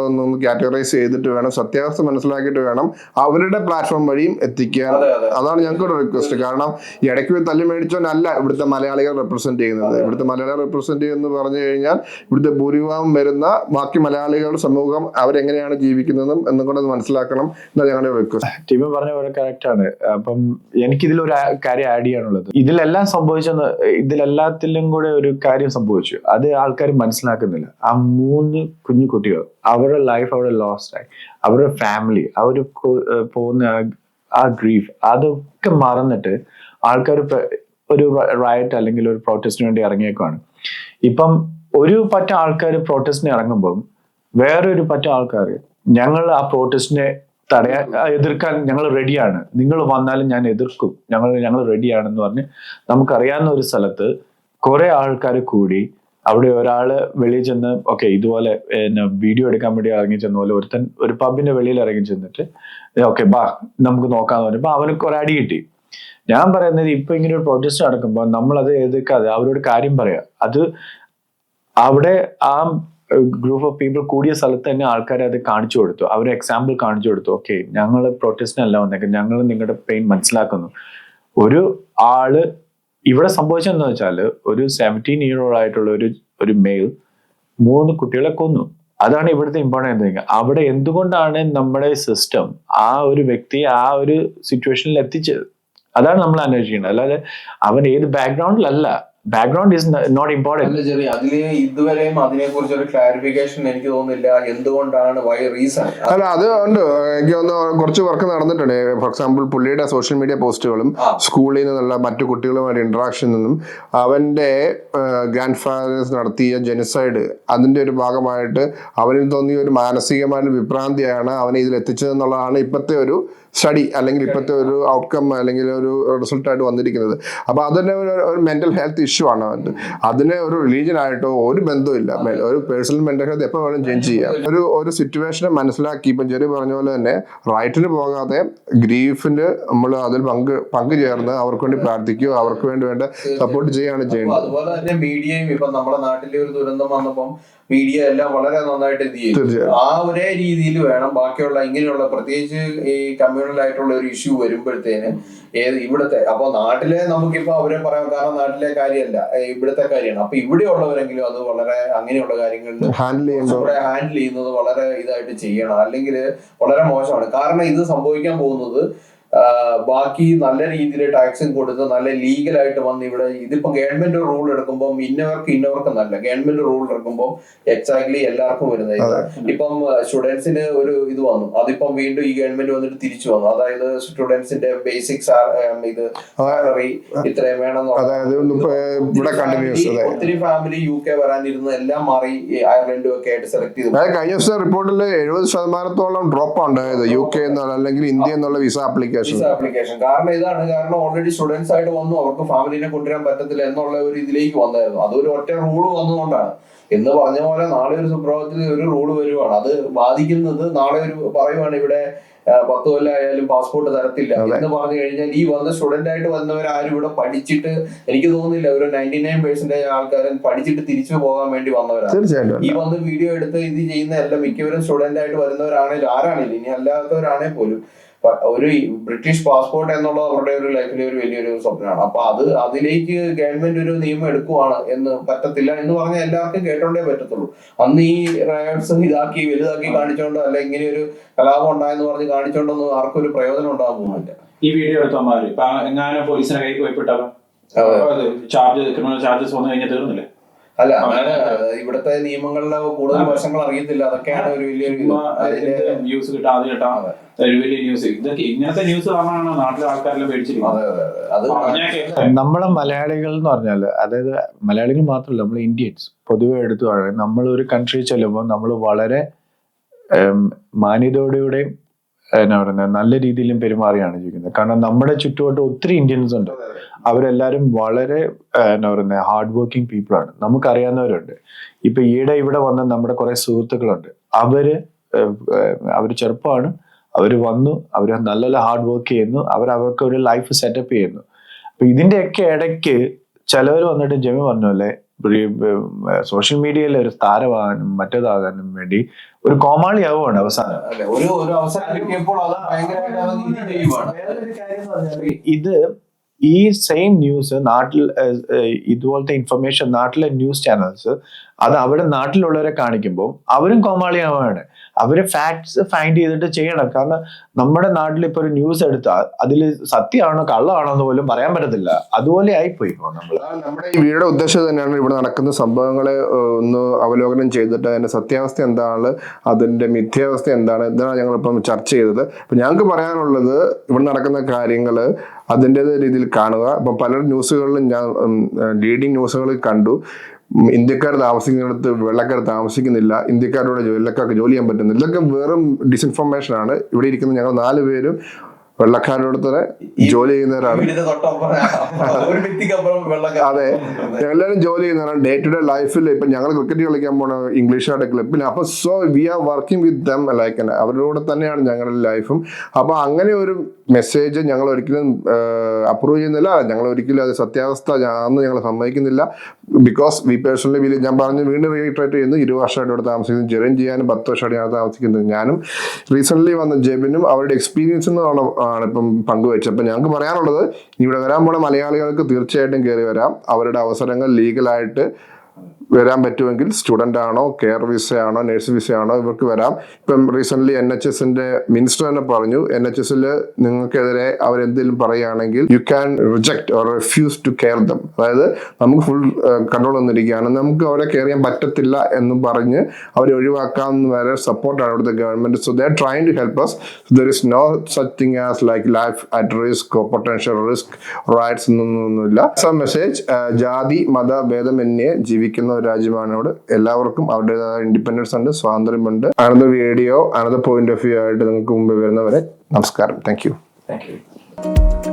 എന്താണെന്നുള്ളതൊന്ന് കാറ്റഗറൈസ് ചെയ്തിട്ട് വേണം സത്യാവസ്ഥ മനസ്സിലാക്കിയിട്ട് വേണം അവരുടെ പ്ലാറ്റ്ഫോം വഴിയും എത്തിക്കാൻ. അതെ അതെ. അതാണ് ഞങ്ങൾക്കൊരു റിക്വസ്റ്റ് കാരണം ഇടയ്ക്ക് തല്ലി മേടിച്ചോണ്ടല്ല ഇവിടുത്തെ മലയാളികൾ റെപ്രസെന്റ് ചെയ്യുന്നത്. ഇവിടുത്തെ മലയാളികൾ റെപ്രസെന്റ് ചെയ്യുന്നത് പറഞ്ഞു കഴിഞ്ഞാൽ ഇവിടുത്തെ ഭൂരിഭാഗം വരുന്ന ബാക്കി മലയാളികളുടെ സമൂഹം അവരെങ്ങനെയാണ് ജീവിക്കുന്നതും എന്നും കൂടെ മനസ്സിലാക്കണം എന്നാണ് ഞങ്ങളുടെ റിക്വസ്റ്റ് ടീം പറഞ്ഞ പോലെ കറക്റ്റ് ആണ്. അപ്പം എനിക്കിതിൽ ഒരു കാര്യം ആഡ് ചെയ്യാനുള്ളത്. ഇതിലെല്ലാം സംഭവിച്ചെന്ന് ഇതിലെല്ലാത്തിലും കൂടെ ഒരു കാര്യം സംഭവിച്ചു. അത് ആൾക്കാർ മനസ്സിലാക്കുന്നില്ല. ആ മൂന്ന് കുഞ്ഞു കുട്ടികൾ അവരുടെ ലൈഫ് അവിടെ ലോസ്റ്റ് ആയി. അവരുടെ ഫാമിലി അവർ പോകുന്ന ആ- ഗ്രീഫ് അതൊക്കെ മറന്നിട്ട് ആൾക്കാർ ഒരു റയറ്റ് അല്ലെങ്കിൽ ഒരു പ്രൊട്ടസ്റ്റിന് വേണ്ടി ഇറങ്ങിയേക്കാണ് ഇപ്പം ഒരു പറ്റ ആൾക്കാർ പ്രൊട്ടസ്റ്റിന് ഇറങ്ങുമ്പം വേറൊരു പറ്റ ആൾക്കാർ ഞങ്ങൾ ആ പ്രൊട്ടസ്റ്റിനെ തടയാൻ എതിർക്കാൻ ഞങ്ങൾ റെഡിയാണ് നിങ്ങൾ വന്നാലും ഞാൻ എതിർക്കും. ഞങ്ങൾ ഞങ്ങൾ റെഡിയാണെന്ന് പറഞ്ഞ് നമുക്കറിയാവുന്ന ഒരു സ്ഥലത്ത് കുറെ ആൾക്കാർ കൂടി അവിടെ ഒരാൾ വെളിയിൽ ചെന്ന് ഓക്കെ ഇതുപോലെ വീഡിയോ എടുക്കാൻ വേണ്ടി ഇറങ്ങി ചെന്ന പോലെ ഒരുത്തൻ ഒരു പബിന്റെ വെളിയിൽ ഇറങ്ങി ചെന്നിട്ട് ഓക്കെ ബാ നമുക്ക് നോക്കാന്ന് പറഞ്ഞപ്പോ അവന് കുറെ അടി കിട്ടി. ഞാൻ പറയുന്നത് ഇപ്പൊ ഇങ്ങനെ ഒരു പ്രൊട്ടസ്റ്റ് നടക്കുമ്പോൾ നമ്മൾ അത് എതിർക്കാതെ അവരോട് കാര്യം പറയാം. അത് അവിടെ ആ ഗ്രൂപ്പ് ഓഫ് പീപ്പിൾ കൂടിയ സ്ഥലത്ത് തന്നെ ആൾക്കാരെ അത് കാണിച്ചു കൊടുത്തു. അവർ എക്സാമ്പിൾ കാണിച്ചു കൊടുത്തു. ഓക്കെ ഞങ്ങൾ പ്രൊട്ടസ്റ്റിനല്ല വന്നേക്കാം ഞങ്ങൾ നിങ്ങളുടെ പെയിൻ മനസ്സിലാക്കുന്നു. ഒരു ആൾ ഇവിടെ സംഭവിച്ചതെന്ന് വെച്ചാൽ ഒരു സെവന്റീൻ ഇയർ ഓൾഡ് ആയിട്ടുള്ള ഒരു ഒരു മെയിൽ മൂന്ന് കുട്ടികളെ കൊന്നു. അതാണ് ഇവിടുത്തെ ഇമ്പോർട്ടന്റ് തിങ് അവിടെ എന്തുകൊണ്ടാണ് നമ്മുടെ സിസ്റ്റം ആ ഒരു വ്യക്തിയെ ആ ഒരു സിറ്റുവേഷനിൽ എത്തിച്ചത്? അതാണ് നമ്മൾ അന്വേഷിക്കുന്നത് അല്ലാതെ അവൻ ഏത് ബാക്ക്ഗ്രൗണ്ടിലല്ല ബാക്ക്ഗ്രൗണ്ട് ഇസ് നോട്ട് ഇമ്പോർട്ടന്റ് ചെറിയ അതിന് ഇതുവരെയും അതിനെ കുറിച്ച് ഒരു ക്ലാരിഫിക്കേഷൻ എനിക്ക് തോന്നുന്നില്ല. എന്തുകൊണ്ടാണ് വൈ റീസൺ അല്ല അത് ഉണ്ട്. എനിക്ക് തോന്നുന്നു കുറച്ച് വർക്ക് നടന്നിട്ടുണ്ട്. ഫോർ എക്സാമ്പിൾ പുള്ളിയുടെ സോഷ്യൽ മീഡിയ പോസ്റ്റുകളും. സ്കൂളിൽ നിന്നുള്ള മറ്റു കുട്ടികളുമായിട്ട് ഇന്ററാക്ഷൻ നിന്നും അവന്റെ ഗ്രാൻഡ് ഫാദേഴ്സ് നടത്തിയ ജെനസൈഡ് അതിന്റെ ഒരു ഭാഗമായിട്ട് അവനിൽ തോന്നിയ ഒരു മാനസികമായ വിഭ്രാന്തിയാണ് അവനെ ഇതിൽ എത്തിച്ചതെന്നുള്ളതാണ് ഇപ്പോഴത്തെ ഒരു സ്റ്റഡി അല്ലെങ്കിൽ ഇപ്പോഴത്തെ ഒരു ഔട്ട്കം അല്ലെങ്കിൽ ഒരു റിസൾട്ടായിട്ട് വന്നിരിക്കുന്നത്. അപ്പൊ അതന്നെ ഒരു മെന്റൽ മെന്റൽ ഹെൽത്ത് ഇഷ്യൂ ആണ് അതിന് ഒരു റിലീജിയൻ ആയിട്ടോ ഒരു ബന്ധവുമില്ല ഒരു പേഴ്സണൽ മെന്റൽ ഹെൽത്ത് എപ്പോൾ വേണം ചേഞ്ച് ചെയ്യാം. ഒരു ഒരു സിറ്റുവേഷനെ മനസ്സിലാക്കി ഇപ്പം ചെറിയ പറഞ്ഞ പോലെ തന്നെ റൈറ്റിന് പോകാതെ ഗ്രീഫിന് നമ്മൾ അതിൽ പങ്ക് പങ്ക് ചേർന്ന് അവർക്ക് വേണ്ടി പ്രാർത്ഥിക്കുകയോ അവർക്ക് വേണ്ടി വേണ്ട സപ്പോർട്ട് ചെയ്യുകയാണ് ചെയ്യുന്നത്. അതുപോലെ തന്നെ മീഡിയയും ഇപ്പൊ നമ്മുടെ നാട്ടിലെ ഒരു ദുരന്തം വന്നപ്പം മീഡിയ എല്ലാം വളരെ നന്നായിട്ട് എന്ത് ചെയ്യും? ആ ഒരേ രീതിയിൽ വേണം. ബാക്കിയുള്ള ഇങ്ങനെയുള്ള പ്രത്യേകിച്ച് ഈ കമ്മ്യൂണൽ ആയിട്ടുള്ള ഒരു ഇഷ്യൂ വരുമ്പോഴത്തേന് ഏത് ഇവിടുത്തെ അപ്പൊ നാട്ടിലെ നമുക്കിപ്പോ അവരെ പറയാം കാരണം നാട്ടിലെ കാര്യമല്ല. ഇവിടുത്തെ കാര്യമാണ്. അപ്പൊ ഇവിടെ ഉള്ളവരെങ്കിലും അത് വളരെ അങ്ങനെയുള്ള കാര്യങ്ങളിൽ ഹാൻഡിൽ ചെയ്യുന്നത് വളരെ ഇതായിട്ട് ചെയ്യണം. അല്ലെങ്കിൽ വളരെ മോശമാണ്. കാരണം ഇത് സംഭവിക്കാൻ പോകുന്നത് ബാക്കി നല്ല രീതിയിൽ ടാക്സും കൊടുത്ത് നല്ല ലീഗലായിട്ട് വന്ന് ഇവിടെ ഇതിപ്പോ ഗവൺമെന്റ് റൂൾ എടുക്കുമ്പോൾ ഇന്നവർക്ക് ഇന്നവർക്ക് നല്ല ഗവൺമെന്റ് റൂൾ എടുക്കുമ്പോൾ എക്സാക്ട്ലി എല്ലാവർക്കും വരുന്നത്. ഇപ്പം സ്റ്റുഡൻസിന് ഒരു ഇത് വന്നു. അതിപ്പം വീണ്ടും ഈ ഗവൺമെന്റ് വന്നിട്ട് തിരിച്ചു വന്നു. അതായത് സ്റ്റുഡൻസിന്റെ ബേസിക് ഇത് സാലറി ഇത്രയും വേണം ഒത്തിരി ഫാമിലി യു കെ വരാനിരുന്ന എല്ലാം മാറി അയർലൻഡും ഒക്കെ ആയിട്ട് സെലക്ട് ചെയ്തു. കഴിഞ്ഞ ദിവസം റിപ്പോർട്ടിൽ എഴുപത് ശതമാനത്തോളം ഡ്രോപ്പ് ഉണ്ടായത് യു കെ എന്നുള്ള അല്ലെങ്കിൽ ഇന്ത്യ എന്നുള്ള വിസ ആപ്ലിക്കേഷൻ വിസ ആപ്ലിക്കേഷൻ കാരണം ഇതാണ്. കാരണം ഓൾറെഡി സ്റ്റുഡൻസ് ആയിട്ട് വന്നു. അവർക്ക് ഫാമിലിനെ കൊണ്ടുവരാൻ പറ്റത്തില്ല എന്നുള്ള ഒരു ഇതിലേക്ക് വന്നായിരുന്നു അതൊരു ഒറ്റ റൂൾ വന്നതുകൊണ്ടാണ്. എന്ന് പറഞ്ഞ പോലെ നാളെ ഒരു സുപ്രഭാതത്തിൽ ഒരു റൂൾ വരുവാണ്. അത് ബാധിക്കുന്നത് നാളെ ഒരു പറയുവാണ് ഇവിടെ പത്ത് കൊല്ലം ആയാലും പാസ്പോർട്ട് തരത്തില്ല എന്ന് പറഞ്ഞു കഴിഞ്ഞാൽ ഈ വന്ന സ്റ്റുഡന്റ് ആയിട്ട് വന്നവരാരും ഇവിടെ പഠിച്ചിട്ട് എനിക്ക് തോന്നുന്നില്ല. ഒരു നയന്റി നയൻ പെർസെന്റേജ് ആൾക്കാരും പഠിച്ചിട്ട് തിരിച്ചു പോകാൻ വേണ്ടി വന്നവരാണ്. ഈ വന്ന് വീഡിയോ എടുത്ത് ഇത് ചെയ്യുന്ന എല്ലാം മിക്കവരും സ്റ്റുഡന്റ് ആയിട്ട് വരുന്നവരാണെങ്കിലും ആരാണെങ്കിലും ഇനി അല്ലാത്തവരാണെങ്കിൽ പോലും ഒരു ബ്രിട്ടീഷ് പാസ്പോർട്ട് എന്നുള്ളത് അവരുടെ ഒരു ലൈഫിലെ ഒരു വലിയൊരു സ്വപ്നമാണ്. അപ്പൊ അത് അതിലേക്ക് ഗവൺമെന്റ് ഒരു നിയമം എടുക്കുവാണ് എന്ന് പറ്റത്തില്ല എന്ന് പറഞ്ഞ എല്ലാവർക്കും കേട്ടോണ്ടേ പറ്റത്തുള്ളൂ. അന്ന് ഈ റയാഡ്സ് ഇതാക്കി വലുതാക്കി കാണിച്ചോണ്ടോ അല്ല ഇങ്ങനെ ഒരു കലാപം ഉണ്ടായെന്ന് പറഞ്ഞ് കാണിച്ചോണ്ടൊന്നും ആർക്കും ഒരു പ്രയോജനം ഉണ്ടാകാൻ പോകുന്നില്ല ഈ വീഡിയോ എടുത്തമാര് ഇപ്പൊ എങ്ങാനും പോലീസിനെ കൈ പോയിട്ടാ. ചാർജ് ക്രിമിനൽ ചാർജസ് വന്നു കഴിഞ്ഞാൽ തീർന്നില്ലേ? അല്ല അങ്ങനെ ഇവിടുത്തെ നിയമങ്ങളിലെ കൂടുതൽ വശങ്ങൾ അറിയത്തില്ല. അതൊക്കെയാണ് ഒരു വലിയൊരു ന്യൂസ് കിട്ടാം അത് കിട്ടാം. ഒരു വലിയ ന്യൂസ് ഇതൊക്കെ ഇങ്ങനത്തെ ന്യൂസ് കാരണമാണ് നാട്ടിലെ ആൾക്കാരെല്ലാം പേടിച്ചിരിക്കുന്നത്. നമ്മളെ മലയാളികൾ എന്ന് പറഞ്ഞാൽ അതായത് മലയാളികൾ മാത്രമല്ല നമ്മൾ ഇന്ത്യൻസ് പൊതുവെ എടുത്തു പറയുന്നത് നമ്മൾ ഒരു കൺട്രി ചെല്ലുമ്പോൾ നമ്മൾ വളരെ മാന്യതയോടെയും എന്നാ പറയുന്നത് നല്ല രീതിയിലും പെരുമാറിയാണ് ജീവിക്കുന്നത്. കാരണം നമ്മുടെ ചുറ്റുവട്ടം ഒത്തിരി ഇന്ത്യൻസ് ഉണ്ട്. അവരെല്ലാരും വളരെ എന്താ എന്നാ പറയുന്നത് ഹാർഡ് വർക്കിംഗ് പീപ്പിൾ ആണ്. നമുക്കറിയാവുന്നവരുണ്ട്. ഇപ്പൊ ഈയിടെ ഇവിടെ വന്ന നമ്മുടെ കുറെ സുഹൃത്തുക്കളുണ്ട്. അവർ അവർ ചെറുപ്പമാണ്. അവർ വന്നു അവർ നല്ല നല്ല ഹാർഡ് വർക്ക് ചെയ്യുന്നു. അവർ അവർക്ക് ഒരു ലൈഫ് സെറ്റപ്പ് ചെയ്യുന്നു. അപ്പൊ ഇതിന്റെയൊക്കെ ഇടയ്ക്ക് ചിലവർ വന്നിട്ട് ജമി പറഞ്ഞ പോലെ സോഷ്യൽ മീഡിയയിലെ ഒരു താരമാകാനും മറ്റേതാകാനും വേണ്ടി ഒരു കോമാളി ആവുകയാണ് അവസാനം ഇത് ഈ സെയിം ന്യൂസ് നാട്ടിൽ ഇതുപോലത്തെ ഇൻഫർമേഷൻ നാട്ടിലെ ന്യൂസ് ചാനൽസ് അത് അവിടെ നാട്ടിലുള്ളവരെ കാണിക്കുമ്പോൾ അവരും കോമാളിയാവാണ്. അവർ ഫാക്ട്സ് ഫൈൻഡ് ചെയ്തിട്ട് ചെയ്യണം. കാരണം നമ്മുടെ നാട്ടിൽ ഇപ്പൊ ഒരു ന്യൂസ് എടുത്താൽ അതിൽ സത്യമാണോ കള്ളമാണോ എന്ന് പോലും പറയാൻ പറ്റത്തില്ല. അതുപോലെ ആയിപ്പോയി നമ്മൾ നമ്മുടെ ഈ വീഡിയോയുടെ ഉദ്ദേശം തന്നെയാണ് ഇവിടെ നടക്കുന്ന സംഭവങ്ങളെ ഒന്ന് അവലോകനം ചെയ്തിട്ട് അതിന്റെ സത്യാവസ്ഥ എന്താണ് അതിന്റെ മിഥ്യാവസ്ഥ എന്താണ് ഇതാണ് ഞങ്ങളിപ്പം ചർച്ച ചെയ്തത്. അപ്പൊ ഞങ്ങൾക്ക് പറയാനുള്ളത് ഇവിടെ നടക്കുന്ന കാര്യങ്ങൾ അതിന്റെതായ രീതിയിൽ കാണുക. ഇപ്പം പല ന്യൂസുകളിലും ഞാൻ ലീഡിങ് ന്യൂസുകളിൽ കണ്ടു. ഇന്ത്യക്കാർ താമസിക്കുന്നിടത്ത് വെള്ളക്കാർ താമസിക്കുന്നില്ല ഇന്ത്യക്കാരുടെ വെള്ളക്കാർക്ക് ജോലി ചെയ്യാൻ പറ്റുന്നില്ല. ഇതൊക്കെ വെറും ഡിസ്ഇൻഫർമേഷൻ ആണ്. ഇവിടെ ഇരിക്കുന്ന ഞങ്ങൾ നാല് പേരും വെള്ളക്കാരുടെ തന്നെ ജോലി ചെയ്യുന്നവരാണ്. അതെ. എല്ലാവരും ജോലി ചെയ്യുന്നവരാണ്. ഡേ ടു ഡേ ലൈഫിൽ ഇപ്പൊ ഞങ്ങൾ ക്രിക്കറ്റ് കളിക്കാൻ പോണ ഇംഗ്ലീഷ് ഇംഗ്ലീഷുകാരുടെ ക്ലബിൽ അപ്പൊ so we are working with them like അവരുടെ കൂടെ തന്നെയാണ് ഞങ്ങളുടെ ലൈഫും അപ്പൊ അങ്ങനെ ഒരു മെസ്സേജ് ഞങ്ങൾ ഒരിക്കലും അപ്രൂവ് ചെയ്യുന്നില്ല. ഞങ്ങൾ ഒരിക്കലും അത് സത്യാവസ്ഥ അന്ന് ഞങ്ങൾ സമ്മതിക്കുന്നില്ല. ബിക്കോസ് വി പേഴ്സണലി ബിലീവ് ഞാൻ പറഞ്ഞു വീണ്ടും റീട്രേറ്റ് ചെയ്യുന്നു ഇരു വർഷമായിട്ട് ഇവിടെ താമസിക്കുന്നു. ജെറിൻ ചെയ്യാനും പത്ത് വർഷമായിട്ട് ഞാൻ താമസിക്കുന്നത് ഞാനും. റീസെന്റ്ലി വന്ന ജെബിനും അവരുടെ എക്സ്പീരിയൻസ് എന്നാണ് ആണ് ഇപ്പം പങ്കുവെച്ചത്. അപ്പം ഞങ്ങൾക്ക് പറയാനുള്ളത് ഇവിടെ വരാൻ പോണ മലയാളികൾക്ക് തീർച്ചയായിട്ടും കയറി വരാം. അവരുടെ അവസരങ്ങൾ ലീഗലായിട്ട് വരാൻ പറ്റുമെങ്കിൽ സ്റ്റുഡന്റ് ആണോ കെയർ വിസ ആണോ നഴ്സ് വിസ ആണോ ഇവർക്ക് വരാം. ഇപ്പം റീസെന്റ് എൻ എച്ച് എസിന്റെ മിനിസ്റ്റർ തന്നെ പറഞ്ഞു എൻ എച്ച് എസിൽ നിങ്ങൾക്കെതിരെ അവരെന്തെങ്കിലും പറയുകയാണെങ്കിൽ you can reject or refuse to care them അതായത് നമുക്ക് ഫുൾ കൺട്രോൾ വന്നിരിക്കുകയാണ്. നമുക്ക് അവരെ കെയർ ചെയ്യാൻ പറ്റത്തില്ല എന്ന് പറഞ്ഞ് അവരെ ഒഴിവാക്കാവുന്ന വരെ സപ്പോർട്ടാണ് ഇവിടുത്തെ government so there try to help us there is no such thing as like life at risk potential risk rights എന്നൊന്നുമില്ല. സം മെസ്സേജ് ജാതി മത ഭേദമന്യേ ജീവിക്കുന്ന ഒരു രാജ്യമാണ് ഇവിടെ. എല്ലാവർക്കും അവരുടേതായ ഇൻഡിപെൻഡൻസ് ഉണ്ട് സ്വാതന്ത്ര്യമുണ്ട് another video another point of view ആയിട്ട് നിങ്ങൾക്ക് മുമ്പ് വരുന്നവരെ നമസ്കാരം. Thank you thank you